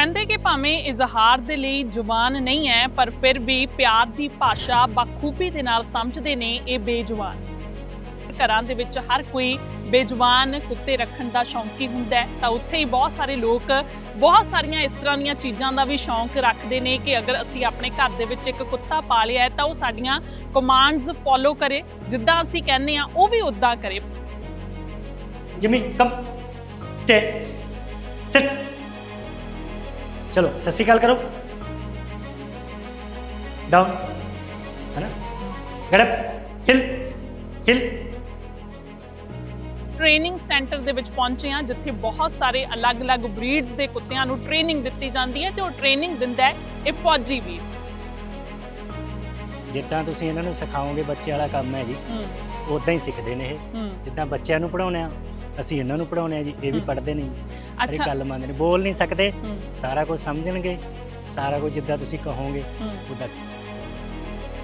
ਕਹਿੰਦੇ ਕਿ ਭਾਵੇਂ ਇਜ਼ਹਾਰ ਦੇ ਲਈ ਜ਼ੁਬਾਨ ਨਹੀਂ ਹੈ, ਪਰ ਫਿਰ ਵੀ ਪਿਆਰ ਦੀ ਭਾਸ਼ਾ ਬਖੂਬੀ ਦੇ ਨਾਲ ਸਮਝਦੇ ਨੇ ਇਹ ਬੇਜ਼ੁਬਾਨ ਘਰਾਂ ਦੇ ਵਿੱਚ ਹਰ ਕੋਈ ਬੇਜ਼ੁਬਾਨ ਕੁੱਤੇ ਰੱਖਣ ਦਾ ਸ਼ੌਂਕੀ ਹੁੰਦਾ ਹੈ, ਤਾਂ ਉੱਥੇ ਹੀ ਬਹੁਤ ਸਾਰੇ ਲੋਕ ਬਹੁਤ ਸਾਰੀਆਂ ਇਸ ਤਰ੍ਹਾਂ ਦੀਆਂ ਚੀਜ਼ਾਂ ਦਾ ਵੀ ਸ਼ੌਂਕ ਰੱਖਦੇ ਨੇ ਕਿ ਅਗਰ ਅਸੀਂ ਆਪਣੇ ਘਰ ਦੇ ਵਿੱਚ ਇੱਕ ਕੁੱਤਾ ਪਾ ਲਿਆ ਹੈ, ਤਾਂ ਉਹ ਸਾਡੀਆਂ ਕਮਾਂਡਸ ਫੋਲੋ ਕਰੇ, ਜਿੱਦਾਂ ਅਸੀਂ ਕਹਿੰਦੇ ਆ ਉਹ ਵੀ ਉਦਾਂ ਕਰੇ। ਜਿਮੀ ਕਮ ਸਟੇ ਸਿਟ ਚਲੋ ਸਤਿ ਸ਼੍ਰੀ ਅਕਾਲ ਕਰੋ। ਡਾਊਨ ਹੈ ਨਾ ਗੜਪ ਹਿਲ ਹਿਲ। ਟ੍ਰੇਨਿੰਗ ਸੈਂਟਰ ਦੇ ਵਿੱਚ ਪਹੁੰਚੇ ਆ ਜਿੱਥੇ ਬਹੁਤ ਸਾਰੇ ਅਲੱਗ-ਅਲੱਗ ਬਰੀਡਸ ਦੇ ਕੁੱਤਿਆਂ ਨੂੰ ਟ੍ਰੇਨਿੰਗ ਦਿੱਤੀ ਜਾਂਦੀ ਹੈ ਤੇ ਉਹ ਟ੍ਰੇਨਿੰਗ ਦਿੰਦਾ ਹੈ ਇਹ ਫੌਜੀ ਵੀ ਜਿੱਦਾਂ ਤੁਸੀਂ ਇਹਨਾਂ ਨੂੰ ਸਿਖਾਓਗੇ ਬੱਚੇ ਵਾਲਾ ਕੰਮ ਹੈ ਜੀ। ਹੂੰ। ਉਦਾਂ ਹੀ ਸਿੱਖਦੇ ਨੇ ਇਹ। ਜਿੱਦਾਂ ਬੱਚਿਆਂ ਨੂੰ ਪੜਾਉਣਾ ਅਸੀਂ ਇਹਨਾਂ ਨੂੰ ਪੜਾਉਣੇ ਆ ਜੀ ਇਹ ਵੀ ਹਮ। ਪੜ੍ਹਦੇ ਨਹੀਂ। ਇੱਕ ਅੱਛਾ। ਗੱਲ ਮੰਨਦੇ ਨੇ ਬੋਲ ਨਹੀਂ ਸਕਦੇ। ਹੂੰ। ਸਾਰਾ ਕੁਝ ਸਮਝਣਗੇ ਸਾਰਾ ਕੁਝ ਜਿੱਦਾਂ ਤੁਸੀਂ ਕਹੋਗੇ ਹੂੰ। ਉਦਾਂ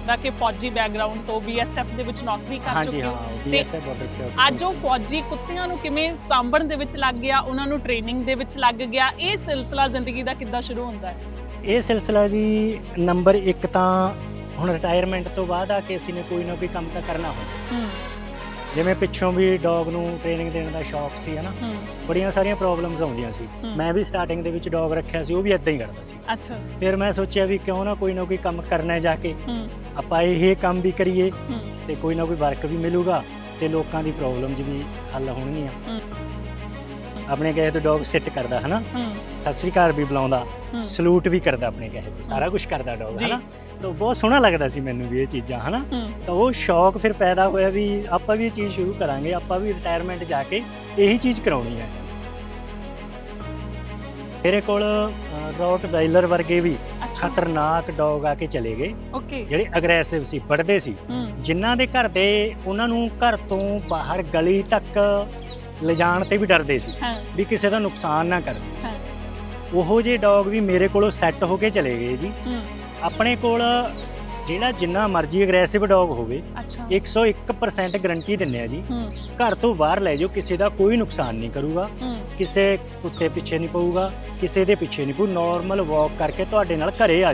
ਦਾ ਕਿ ਫੌਜੀ ਬੈਕਗ੍ਰਾਉਂਡ ਤੋਂ ਬੀਐਸਐਫ ਦੇ ਵਿੱਚ ਨੌਕਰੀ ਕਰ ਹਾਂਜੀ ਚੁੱਕੇ ਹਾਂ। ਹੋ ਬੀਐਸਐਫ ਬਾਰਡਰ ਸਿਕਿਉਰਿਟੀ ਅੱਜ ਉਹ ਫੌਜੀ ਕੁੱਤਿਆਂ ਨੂੰ ਕਿਵੇਂ ਸਾਂਭਣ ਦੇ ਵਿੱਚ ਲੱਗ ਗਿਆ ਉਹਨਾਂ ਨੂੰ ਟ੍ਰੇਨਿੰਗ ਦੇ ਵਿੱਚ ਲੱਗ ਗਿਆ ਇਹ ਸਿਲਸਿਲਾ ਜ਼ਿੰਦਗੀ ਦਾ ਕਿੱਦਾਂ ਸ਼ੁਰੂ ਹੁੰਦਾ ਹੈ? ਇਹ ਸਿਲਸਿਲਾ ਜੀ ਨੰਬਰ 1 ਤਾਂ ਹੁਣ ਰਿਟਾਇਰਮੈਂਟ ਤੋਂ ਬਾਅਦ ਆ ਕੇ ਅਸੀਂ ਨੇ ਕੋਈ ਨਾ ਕੋਈ ਕੰਮ ਤਾਂ ਕਰਨਾ ਹੁੰਦਾ ਹੂੰ। ਜਿਵੇਂ ਪਿੱਛੋਂ ਵੀ ਡੌਗ ਨੂੰ ਟ੍ਰੇਨਿੰਗ ਦੇਣ ਦਾ ਸ਼ੌਕ ਸੀ ਹਨਾ? ਬੜੀਆਂ ਸਾਰੀਆਂ ਪ੍ਰੋਬਲਮਸ ਆਉਂਦੀਆਂ ਸੀ। ਮੈਂ ਵੀ ਸਟਾਰਟਿੰਗ ਦੇ ਵਿੱਚ ਡੌਗ ਰੱਖਿਆ ਸੀ ਉਹ ਵੀ ਇਦਾਂ ਹੀ ਕਰਦਾ ਸੀ। ਅੱਛਾ। ਫਿਰ ਮੈਂ ਸੋਚਿਆ ਵੀ ਕਿਉਂ ਨਾ ਕੋਈ ਨਾ ਕੋਈ ਕੰਮ ਕਰਨਾ ਹੈ ਜਾ ਕੇ ਆਪਾਂ ਇਹ ਕੰਮ ਵੀ ਕਰੀਏ ਤੇ ਕੋਈ ਨਾ ਕੋਈ ਵਰਕ ਵੀ ਮਿਲੂਗਾ ਤੇ ਲੋਕਾਂ ਦੀ ਪ੍ਰੋਬਲਮਸ ਵੀ ਹੱਲ ਹੋਣਗੀਆਂ। ਆਪਣੇ ਕਹੇ ਤੋਂ ਡੌਗ ਸਿੱਟ ਕਰਦਾ ਹਨਾ? ਸਤਿ ਸ੍ਰੀ ਅਕਾਲ ਵੀ ਬੁਲਾਉਂਦਾ ਸਲੂਟ ਵੀ ਕਰਦਾ ਆਪਣੇ ਕਹੇ ਤੋਂ ਸਾਰਾ ਕੁਝ ਕਰਦਾ ਡੌਗ। ਹਨਾ? ਤਾਂ ਬਹੁਤ ਸੋਹਣਾ ਲੱਗਦਾ ਸੀ ਮੈਨੂੰ ਵੀ ਇਹ ਚੀਜ਼ਾਂ ਹਨਾ? ਤਾਂ ਉਹ ਸ਼ੌਕ ਫਿਰ ਪੈਦਾ ਹੋਇਆ ਵੀ ਆਪਾਂ ਵੀ ਇਹ ਚੀਜ਼ ਸ਼ੁਰੂ ਕਰਾਂਗੇ ਆਪਾਂ ਵੀ ਰਿਟਾਇਰਮੈਂਟ ਜਾ ਕੇ ਇਹੀ ਚੀਜ਼ ਕਰਾਉਣੀ ਹੈ। ਮੇਰੇ ਕੋਲ ਰੌਟ ਵਾਈਲਰ ਵਰਗੇ ਵੀ ਖਤਰਨਾਕ ਡੌਗ ਆ ਕੇ ਚਲੇ ਗਏ। ਜਿਹੜੇ ਅਗਰੈਸਿਵ ਸੀ ਵੱਢਦੇ ਸੀ। ਜਿਨ੍ਹਾਂ ਦੇ ਘਰ ਦੇ ਉਹਨਾਂ ਨੂੰ ਘਰ ਤੋਂ ਬਾਹਰ ਗਲੀ ਤੱਕ ਲਿਜਾਣ ਤੇ ਵੀ ਡਰਦੇ ਸੀ ਵੀ ਕਿਸੇ ਦਾ ਨੁਕਸਾਨ ਨਾ ਕਰਦੇ ਉਹੋ ਜਿਹੇ ਡੌਗ ਵੀ ਮੇਰੇ ਕੋਲੋਂ ਸੈੱਟ ਹੋ ਕੇ ਚਲੇ ਗਏ ਜੀ। ਆਪਣੇ ਕੋਲ ਜਿਹੜਾ ਜਿੰਨਾ ਮਰਜ਼ੀ ਅਗਰੈਸਿਵ ਡੌਗ ਹੋਵੇ ਅੱਛਾ 101% ਗਾਰੰਟੀ ਦਿੰਨੇ ਆ ਜੀ ਹੂੰ ਘਰ ਤੋਂ ਬਾਹਰ ਲੈ ਜਾਓ ਕਿਸੇ ਦਾ ਕੋਈ ਨੁਕਸਾਨ ਨਹੀਂ ਕਰੂਗਾ ਹੂੰ ਕਿਸੇ ਕੁੱਤੇ ਪਿੱਛੇ ਨਹੀਂ ਪਊਗਾ ਕਿਸੇ ਦੇ ਪਿੱਛੇ ਨਹੀਂ ਪਊ ਨਾਰਮਲ ਵਾਕ ਕਰਕੇ ਤੁਹਾਡੇ ਨਾਲ ਘਰੇ ਆ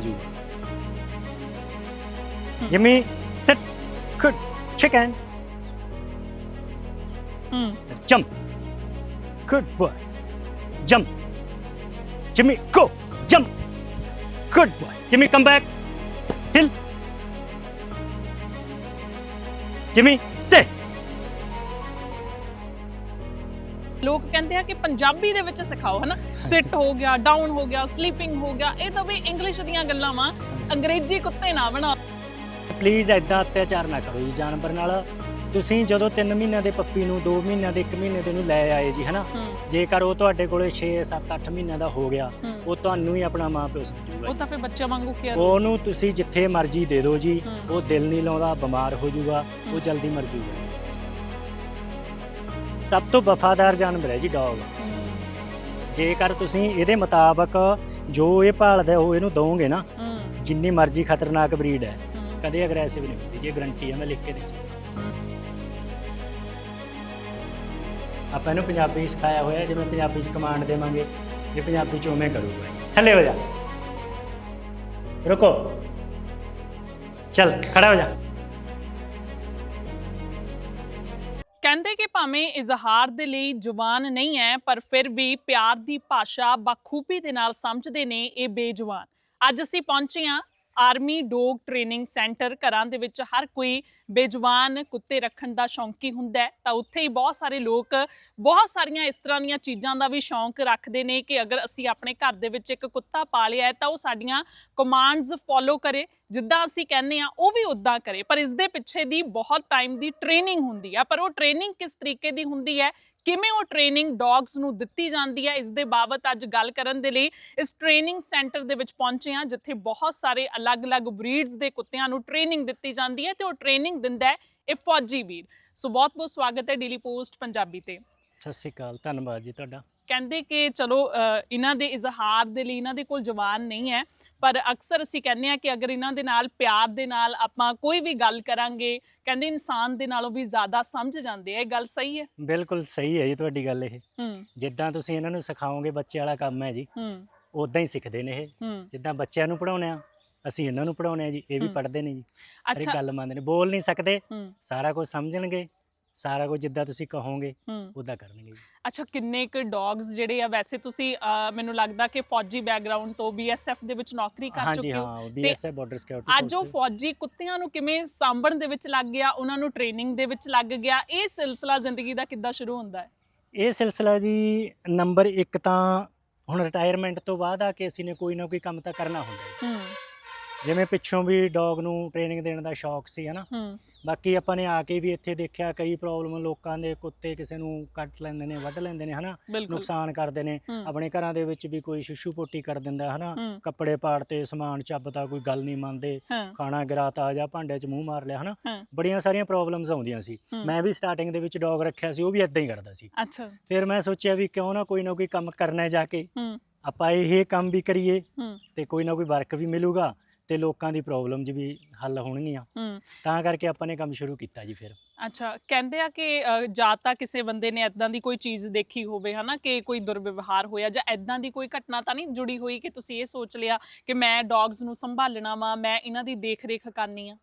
ਹਮ। ਜਿਮੀ ਸਿਟ ਗੁੱਡ ਚਿਕਨ ਹੂੰ jump. Good boy. Jump. Jimmy, go. Jump. Good boy. Jimmy, come back. Hill. Jimmy, stay. ਲੋਕ ਕਹਿੰਦੇ ਆ ਕਿ ਪੰਜਾਬੀ ਦੇ ਵਿੱਚ ਸਿਖਾਓ ਹਨਾ ਸਿਟ ਹੋ ਗਿਆ ਡਾਊਨ ਹੋ ਗਿਆ ਸਲੀਪਿੰਗ ਹੋ ਗਿਆ ਇਹ ਤਾਂ ਵੀ ਇੰਗਲਿਸ਼ ਦੀਆਂ ਗੱਲਾਂ ਵਾ ਅੰਗਰੇਜ਼ੀ ਕੁੱਤੇ ਨਾ ਬਣਾਓ ਪਲੀਜ਼ ਐਦਾਂ ਅਤਿਆਚਾਰ ਨਾ ਕਰੋ ਜੀ ਜਾਨਵਰ ਨਾਲ ਤੁਸੀਂ ਜਦੋਂ 3 ਮਹੀਨਿਆਂ ਦੇ ਪੱਪੀ ਨੂੰ 2 ਮਹੀਨਿਆਂ ਦੇ 1 ਮਹੀਨੇ ਦੇ ਨੂੰ ਲੈ ਆਏ ਜੀ ਹਨਾ? ਜੇਕਰ ਉਹ ਤੁਹਾਡੇ ਕੋਲੇ 6 7 8 ਮਹੀਨਿਆਂ ਦਾ ਹੋ ਗਿਆ ਉਹ ਤੁਹਾਨੂੰ ਹੀ ਆਪਣਾ ਮਾਂ ਪਿਓ ਸਮਝੂਗਾ ਉਹ ਤਾਂ ਫਿਰ ਬੱਚਿਆਂ ਵਾਂਗੂ ਕੇਅਰ ਉਹਨੂੰ ਤੁਸੀਂ ਜਿੱਥੇ ਮਰਜ਼ੀ ਦੇ ਦਿਓ ਜੀ। ਉਹ ਦਿਲ ਨਹੀਂ ਲਾਉਂਦਾ ਬਿਮਾਰ ਹੋ ਜਾਊਗਾ। ਉਹ ਜਲਦੀ ਮਰ ਜਾਊਗਾ ਸਭ ਤੋਂ ਵਫਾਦਾਰ ਜਾਨਵਰ ਹੈ ਜੀ ਡੌਗ। ਜੇਕਰ ਤੁਸੀਂ ਇਹਦੇ ਮੁਤਾਬਕ ਜੋ ਇਹ ਭਾਲਦਾ ਉਹ ਇਹਨੂੰ ਦੋਗੇ ਨਾ ਜਿੰਨੀ ਮਰਜ਼ੀ ਖਤਰਨਾਕ ਬਰੀਡ ਹੈ ਕਦੇ ਅਗਰੈਸਿਵ ਨਹੀਂ ਹੁੰਦੀ ਇਹ ਗਰੰਟੀ ਹੈ ਮੈਂ ਲਿਖ ਕੇ ਦੇ ਸਕਦਾ ਆਪਾਂ ਇਹਨੂੰ ਪੰਜਾਬੀ ਸਿਖਾਇਆ ਹੋਇਆ ਜਿਵੇਂ ਪੰਜਾਬੀ ਚ ਕਮਾਂਡ ਦੇਵਾਂਗੇ ਇਹ ਪੰਜਾਬੀ ਚ ਉਵੇਂ ਕਰੂਗਾ। ਥੱਲੇ ਹੋ ਜਾ। ਰੁਕੋ। ਚਲ, ਖੜਾ ਹੋ ਜਾ। ਕਹਿੰਦੇ ਕਿ ਭਾਵੇਂ ਇਜ਼ਹਾਰ ਦੇ ਲਈ ਜ਼ੁਬਾਨ ਨਹੀਂ ਹੈ, ਪਰ ਫਿਰ ਵੀ ਪਿਆਰ ਦੀ ਭਾਸ਼ਾ ਬਖੂਬੀ ਦੇ ਨਾਲ ਸਮਝਦੇ ਨੇ ਇਹ ਬੇਜ਼ੁਬਾਨ ਅੱਜ ਅਸੀਂ ਪਹੁੰਚੇ ਹਾਂ ਆਰਮੀ ਡੌਗ ਟ੍ਰੇਨਿੰਗ ਸੈਂਟਰ ਘਰਾਂ ਦੇ ਵਿੱਚ ਹਰ ਕੋਈ ਬੇਜਵਾਨ ਕੁੱਤੇ ਰੱਖਣ ਦਾ ਸ਼ੌਂਕੀ ਹੁੰਦਾ ਤਾਂ ਉੱਥੇ ਹੀ ਬਹੁਤ ਸਾਰੇ ਲੋਕ ਬਹੁਤ ਸਾਰੀਆਂ ਇਸ ਤਰ੍ਹਾਂ ਦੀਆਂ ਚੀਜ਼ਾਂ ਦਾ ਵੀ ਸ਼ੌਂਕ ਰੱਖਦੇ ਨੇ ਕਿ ਅਗਰ ਅਸੀਂ ਆਪਣੇ ਘਰ ਦੇ ਵਿੱਚ ਇੱਕ ਕੁੱਤਾ ਪਾਲਿਆ ਹੈ ਤਾਂ ਉਹ ਸਾਡੀਆਂ ਕਮਾਂਡਸ ਫੋਲੋ ਕਰੇ, ਜਿੱਦਾਂ ਅਸੀਂ ਕਹਿੰਦੇ ਆ ਉਹ ਵੀ ਉਦਾਂ ਕਰੇ। ਪਰ ਇਸ ਦੇ ਪਿੱਛੇ ਦੀ ਬਹੁਤ ਟਾਈਮ ਦੀ ਟ੍ਰੇਨਿੰਗ ਹੁੰਦੀ ਆ। ਪਰ ਉਹ ਟ੍ਰੇਨਿੰਗ ਕਿਸ ਤਰੀਕੇ ਦੀ ਹੁੰਦੀ ਹੈ ਕਿਵੇਂ ਉਹ ਟ੍ਰੇਨਿੰਗ ਡੌਗਸ ਨੂੰ ਦਿੱਤੀ ਜਾਂਦੀ ਹੈ, ਇਸ ਦੇ ਬਾਬਤ ਅੱਜ ਗੱਲ ਕਰਨ ਦੇ ਲਈ ਇਸ ਟ੍ਰੇਨਿੰਗ ਸੈਂਟਰ ਦੇ ਵਿੱਚ ਪਹੁੰਚੇ ਹਾਂ, ਜਿੱਥੇ ਬਹੁਤ ਸਾਰੇ ਅਲੱਗ-ਅਲੱਗ ਬਰੀਡਸ ਦੇ ਕੁੱਤਿਆਂ ਨੂੰ ਟ੍ਰੇਨਿੰਗ ਦਿੱਤੀ ਜਾਂਦੀ ਹੈ ਤੇ ਉਹ ਟ੍ਰੇਨਿੰਗ ਦਿੰਦਾ ਹੈ ਇਹ ਫੌਜੀ ਵੀਰ। ਸੋ ਬਹੁਤ-ਬਹੁਤ ਸਵਾਗਤ ਹੈ ਡੇਲੀ ਪੋਸਟ ਪੰਜਾਬੀ ਤੇ। ਸਤਿ ਸ਼੍ਰੀ ਅਕਾਲ, ਧੰਨਵਾਦ ਜੀ ਤੁਹਾਡਾ। ਕਹਿੰਦੇ ਕਿ ਚਲੋ ਇਹਨਾਂ ਦੇ ਇਜ਼ਹਾਰ ਦੇ ਲਈ ਇਹਨਾਂ ਦੇ ਕੋਲ ਜ਼ੁਬਾਨ ਨਹੀਂ ਹੈ ਪਰ ਅਕਸਰ ਅਸੀਂ ਕਹਿੰਦੇ ਆ ਕਿ ਅਗਰ ਇਹਨਾਂ ਦੇ ਨਾਲ ਪਿਆਰ ਦੇ ਨਾਲ ਆਪਾਂ ਕੋਈ ਵੀ ਗੱਲ ਕਰਾਂਗੇ ਕਹਿੰਦੇ ਇਨਸਾਨ ਦੇ ਨਾਲੋਂ ਵੀ ਜ਼ਿਆਦਾ ਸਮਝ ਜਾਂਦੇ ਆ ਇਹ ਗੱਲ ਸਹੀ ਹੈ? ਬਿਲਕੁਲ ਸਹੀ ਹੈ ਜੀ ਤੁਹਾਡੀ ਗੱਲ ਇਹ। ਹੂੰ। ਜਿੱਦਾਂ ਤੁਸੀਂ ਇਹਨਾਂ ਨੂੰ ਸਿਖਾਓਗੇ ਬੱਚੇ ਵਾਲਾ ਕੰਮ ਹੈ ਜੀ ਹੂੰ। ਉਦਾਂ ਹੀ ਸਿੱਖਦੇ ਨੇ ਇਹ। ਜਿੱਦਾਂ ਬੱਚਿਆਂ ਨੂੰ ਪੜਾਉਂਦੇ ਆ ਅਸੀਂ ਇਹਨਾਂ ਨੂੰ ਪੜਾਉਂਦੇ ਆ ਜੀ ਇਹ ਵੀ ਹੂੰ। ਪੜ੍ਹਦੇ ਨੇ ਜੀ। ਅੱਛਾ। ਗੱਲ ਮੰਨਦੇ ਨੇ ਬੋਲ ਨਹੀਂ ਸਕਦੇ ਸਾਰਾ ਕੁਝ ਸਮਝਣਗੇ। ਸਾਰਾ ਕੁਝ ਜਿੱਦਾਂ ਤੁਸੀਂ ਕਹੋਗੇ ਹੂੰ। ਉਦਾਂ ਕਰਨਗੇ ਜੀ। ਅੱਛਾ ਕਿੰਨੇ ਕੁ ਡੌਗਸ ਜਿਹੜੇ ਆ ਵੈਸੇ ਤੁਸੀਂ ਅਹ, ਮੈਨੂੰ ਲੱਗਦਾ ਕਿ ਫੌਜੀ ਬੈਕਗ੍ਰਾਉਂਡ ਤੋਂ ਬੀਐਸਐਫ ਦੇ ਵਿੱਚ ਨੌਕਰੀ ਕਰ ਹਾਂਜੀ ਚੁੱਕੇ ਹੋ। ਹਾਂ ਬੀਐਸਐਫ ਬਾਰਡਰ ਸਿਕਿਉਰਿਟੀ ਅੱਜ ਉਹ ਫੌਜੀ ਕੁੱਤਿਆਂ ਨੂੰ ਕਿਵੇਂ ਸਾਂਭਣ ਦੇ ਵਿੱਚ ਲੱਗ ਗਿਆ ਉਹਨਾਂ ਨੂੰ ਟ੍ਰੇਨਿੰਗ ਦੇ ਵਿੱਚ ਲੱਗ ਗਿਆ ਇਹ ਸਿਲਸਿਲਾ ਜ਼ਿੰਦਗੀ ਦਾ ਕਿੱਦਾਂ ਸ਼ੁਰੂ ਹੁੰਦਾ ਹੈ? ਇਹ ਸਿਲਸਿਲਾ ਜੀ ਨੰਬਰ 1 ਤਾਂ ਹੁਣ ਰਿਟਾਇਰਮੈਂਟ ਤੋਂ ਬਾਅਦ ਆ ਕੇ ਅਸੀਂ ਨੇ ਕੋਈ ਨਾ ਕੋਈ ਕੰਮ ਤਾਂ ਕਰਨਾ ਹੁੰਦਾ ਜੀ ਹੂੰ। ਜਿਵੇਂ ਪਿੱਛੋਂ ਵੀ ਡੌਗ ਨੂੰ ਟ੍ਰੇਨਿੰਗ ਦੇਣ ਦਾ ਸ਼ੌਕ ਸੀ ਹਨਾ? ਹੂੰ। ਬਾਕੀ ਆਪਾਂ ਨੇ ਆ ਕੇ ਵੀ ਇੱਥੇ ਦੇਖਿਆ ਕਈ ਪ੍ਰੋਬਲਮ ਲੋਕਾਂ ਦੇ ਕੁੱਤੇ ਕਿਸੇ ਨੂੰ ਕੱਟ ਲੈਂਦੇ ਨੇ ਵੱਢ ਲੈਂਦੇ ਨੇ ਹਨਾ? ਬਿਲਕੁਲ। ਨੁਕਸਾਨ ਕਰਦੇ ਨੇ। ਹੂੰ, ਆਪਣੇ ਘਰਾਂ ਦੇ ਵਿੱਚ ਵੀ ਕੋਈ ਸ਼ਿਸ਼ੂ ਪੋਟੀ ਕਰ ਦਿੰਦਾ ਹਨਾ? ਹੂੰ। ਕੱਪੜੇ ਪਾੜਤੇ ਸਮਾਨ ਚੱਬਦਾ ਕੋਈ ਗੱਲ ਨਹੀਂ ਮੰਨਦੇ। ਹਾਂ। ਖਾਣਾ ਗਿਰਾਤਾ ਜਾਂ ਭਾਂਡੇ 'ਚ ਮੂੰਹ ਮਾਰ ਲਿਆ ਹਨਾ? ਹਾਂ। ਬੜੀਆਂ ਸਾਰੀਆਂ ਪ੍ਰੋਬਲਮਸ ਆਉਂਦੀਆਂ ਸੀ। ਹੂੰ, ਮੈਂ ਵੀ ਸਟਾਰਟਿੰਗ ਦੇ ਵਿੱਚ ਡੌਗ ਰੱਖਿਆ ਸੀ ਉਹ ਵੀ ਇਦਾਂ ਹੀ ਕਰਦਾ ਸੀ। ਅੱਛਾ। ਫਿਰ ਮੈਂ ਸੋਚਿਆ ਵੀ ਕਿਉਂ ਨਾ ਕੋਈ ਨਾ ਕੋਈ ਕੰਮ ਕਰਨਾ ਹੈ ਜਾ ਕੇ। ਹੂੰ। ਆਪਾਂ ਇਹ ਕੰਮ ਵੀ ਕਰੀਏ ਹੂੰ। ਤੇ ਕੋਈ ਨਾ ਕੋਈ ਵਰਕ ਵੀ ਮਿਲੂਗਾ। ਤੇ ਲੋਕਾਂ ਦੀ ਪ੍ਰੋਬਲਮਸ ਵੀ ਹੱਲ ਹੋਣਗੀਆਂ। ਹੂੰ। ਤਾਂ ਕਰਕੇ ਆਪਾਂ ਨੇ ਕੰਮ ਸ਼ੁਰੂ ਕੀਤਾ ਜੀ ਫਿਰ। ਅੱਛਾ ਕਹਿੰਦੇ ਆ ਕਿ ਅ, ਜਾਂ ਤਾਂ ਕਿਸੇ ਬੰਦੇ ਨੇ ਐਦਾਂ ਦੀ ਕੋਈ ਚੀਜ਼ ਦੇਖੀ ਹੋਵੇ ਹਨਾ ਕਿ ਕੋਈ ਦੁਰਵਿਵਹਾਰ ਹੋਇਆ ਜਾਂ ਐਦਾਂ ਦੀ ਕੋਈ ਘਟਨਾ ਤਾਂ ਨਹੀਂ ਜੁੜੀ ਹੋਈ ਕਿ ਤੁਸੀਂ ਇਹ ਸੋਚ ਲਿਆ ਕਿ ਮੈਂ ਡੌਗਸ ਨੂੰ ਸੰਭਾਲਣਾ ਵਾ ਮੈਂ ਇਹਨਾਂ ਦੀ ਦੇਖ-ਰੇਖ ਕਰਨੀ ਆ?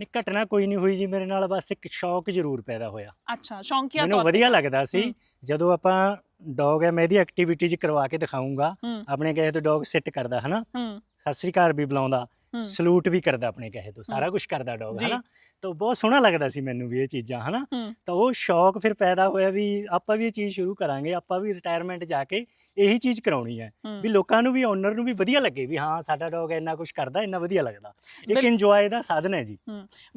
ਨਹੀਂ ਘਟਨਾ ਕੋਈ ਨਹੀਂ ਹੋਈ ਜੀ ਮੇਰੇ ਨਾਲ ਬਸ ਇੱਕ ਸ਼ੌਕ ਜ਼ਰੂਰ ਪੈਦਾ ਹੋਇਆ। ਅੱਛਾ ਸ਼ੌਂਕੀਆ ਮੈਨੂੰ ਤੌਰ ਵਧੀਆ ਲੱਗਦਾ ਸੀ ਹੂੰ। ਜਦੋਂ ਆਪਾਂ ਡੌਗ ਹੈ ਮੈਂ ਇਹਦੀ ਐਕਟੀਵਿਟੀਜ਼ ਕਰਵਾ ਕੇ ਦਿਖਾਉਂਗਾ ਹੂੰ। ਆਪਣੇ ਕਹੇ ਤੋਂ ਡੌਗ ਸਿੱਟ ਕਰਦਾ ਹਨਾ? ਹੂੰ। ਸਤਿ ਸ੍ਰੀ ਅਕਾਲ ਵੀ ਬੁਲਾਉਂਦਾ ਹੂੰ। ਸਲੂਟ ਵੀ ਕਰਦਾ ਆਪਣੇ ਕਹੇ ਤੋਂ ਸਾਰਾ ਕੁਝ ਕਰਦਾ ਡੌਗ ਜੀ। ਹਨਾ? ਤਾਂ ਬਹੁਤ ਸੋਹਣਾ ਲੱਗਦਾ ਸੀ ਮੈਨੂੰ ਵੀ ਇਹ ਚੀਜ਼ਾਂ ਹਨਾ? ਹੂੰ। ਤਾਂ ਉਹ ਸ਼ੌਕ ਫਿਰ ਪੈਦਾ ਹੋਇਆ ਵੀ ਆਪਾਂ ਵੀ ਇਹ ਚੀਜ਼ ਸ਼ੁਰੂ ਕਰਾਂਗੇ ਆਪਾਂ ਵੀ ਰਿਟਾਇਰਮੈਂਟ ਜਾ ਕੇ ਇਹੀ ਚੀਜ਼ ਕਰਾਉਣੀ ਹੈ ਵੀ ਲੋਕਾਂ ਨੂੰ ਵੀ ਓਨਰ ਨੂੰ ਵੀ ਵਧੀਆ ਲੱਗੇ ਵੀ ਹਾਂ ਸਾਡਾ ਡੌਗ ਇੰਨਾ ਕੁਝ ਕਰਦਾ ਇੰਨਾ ਵਧੀਆ ਲੱਗਦਾ। ਇੱਕ ਇੰਜੋਏ ਦਾ ਸਾਧਨ ਹੈ ਜੀ।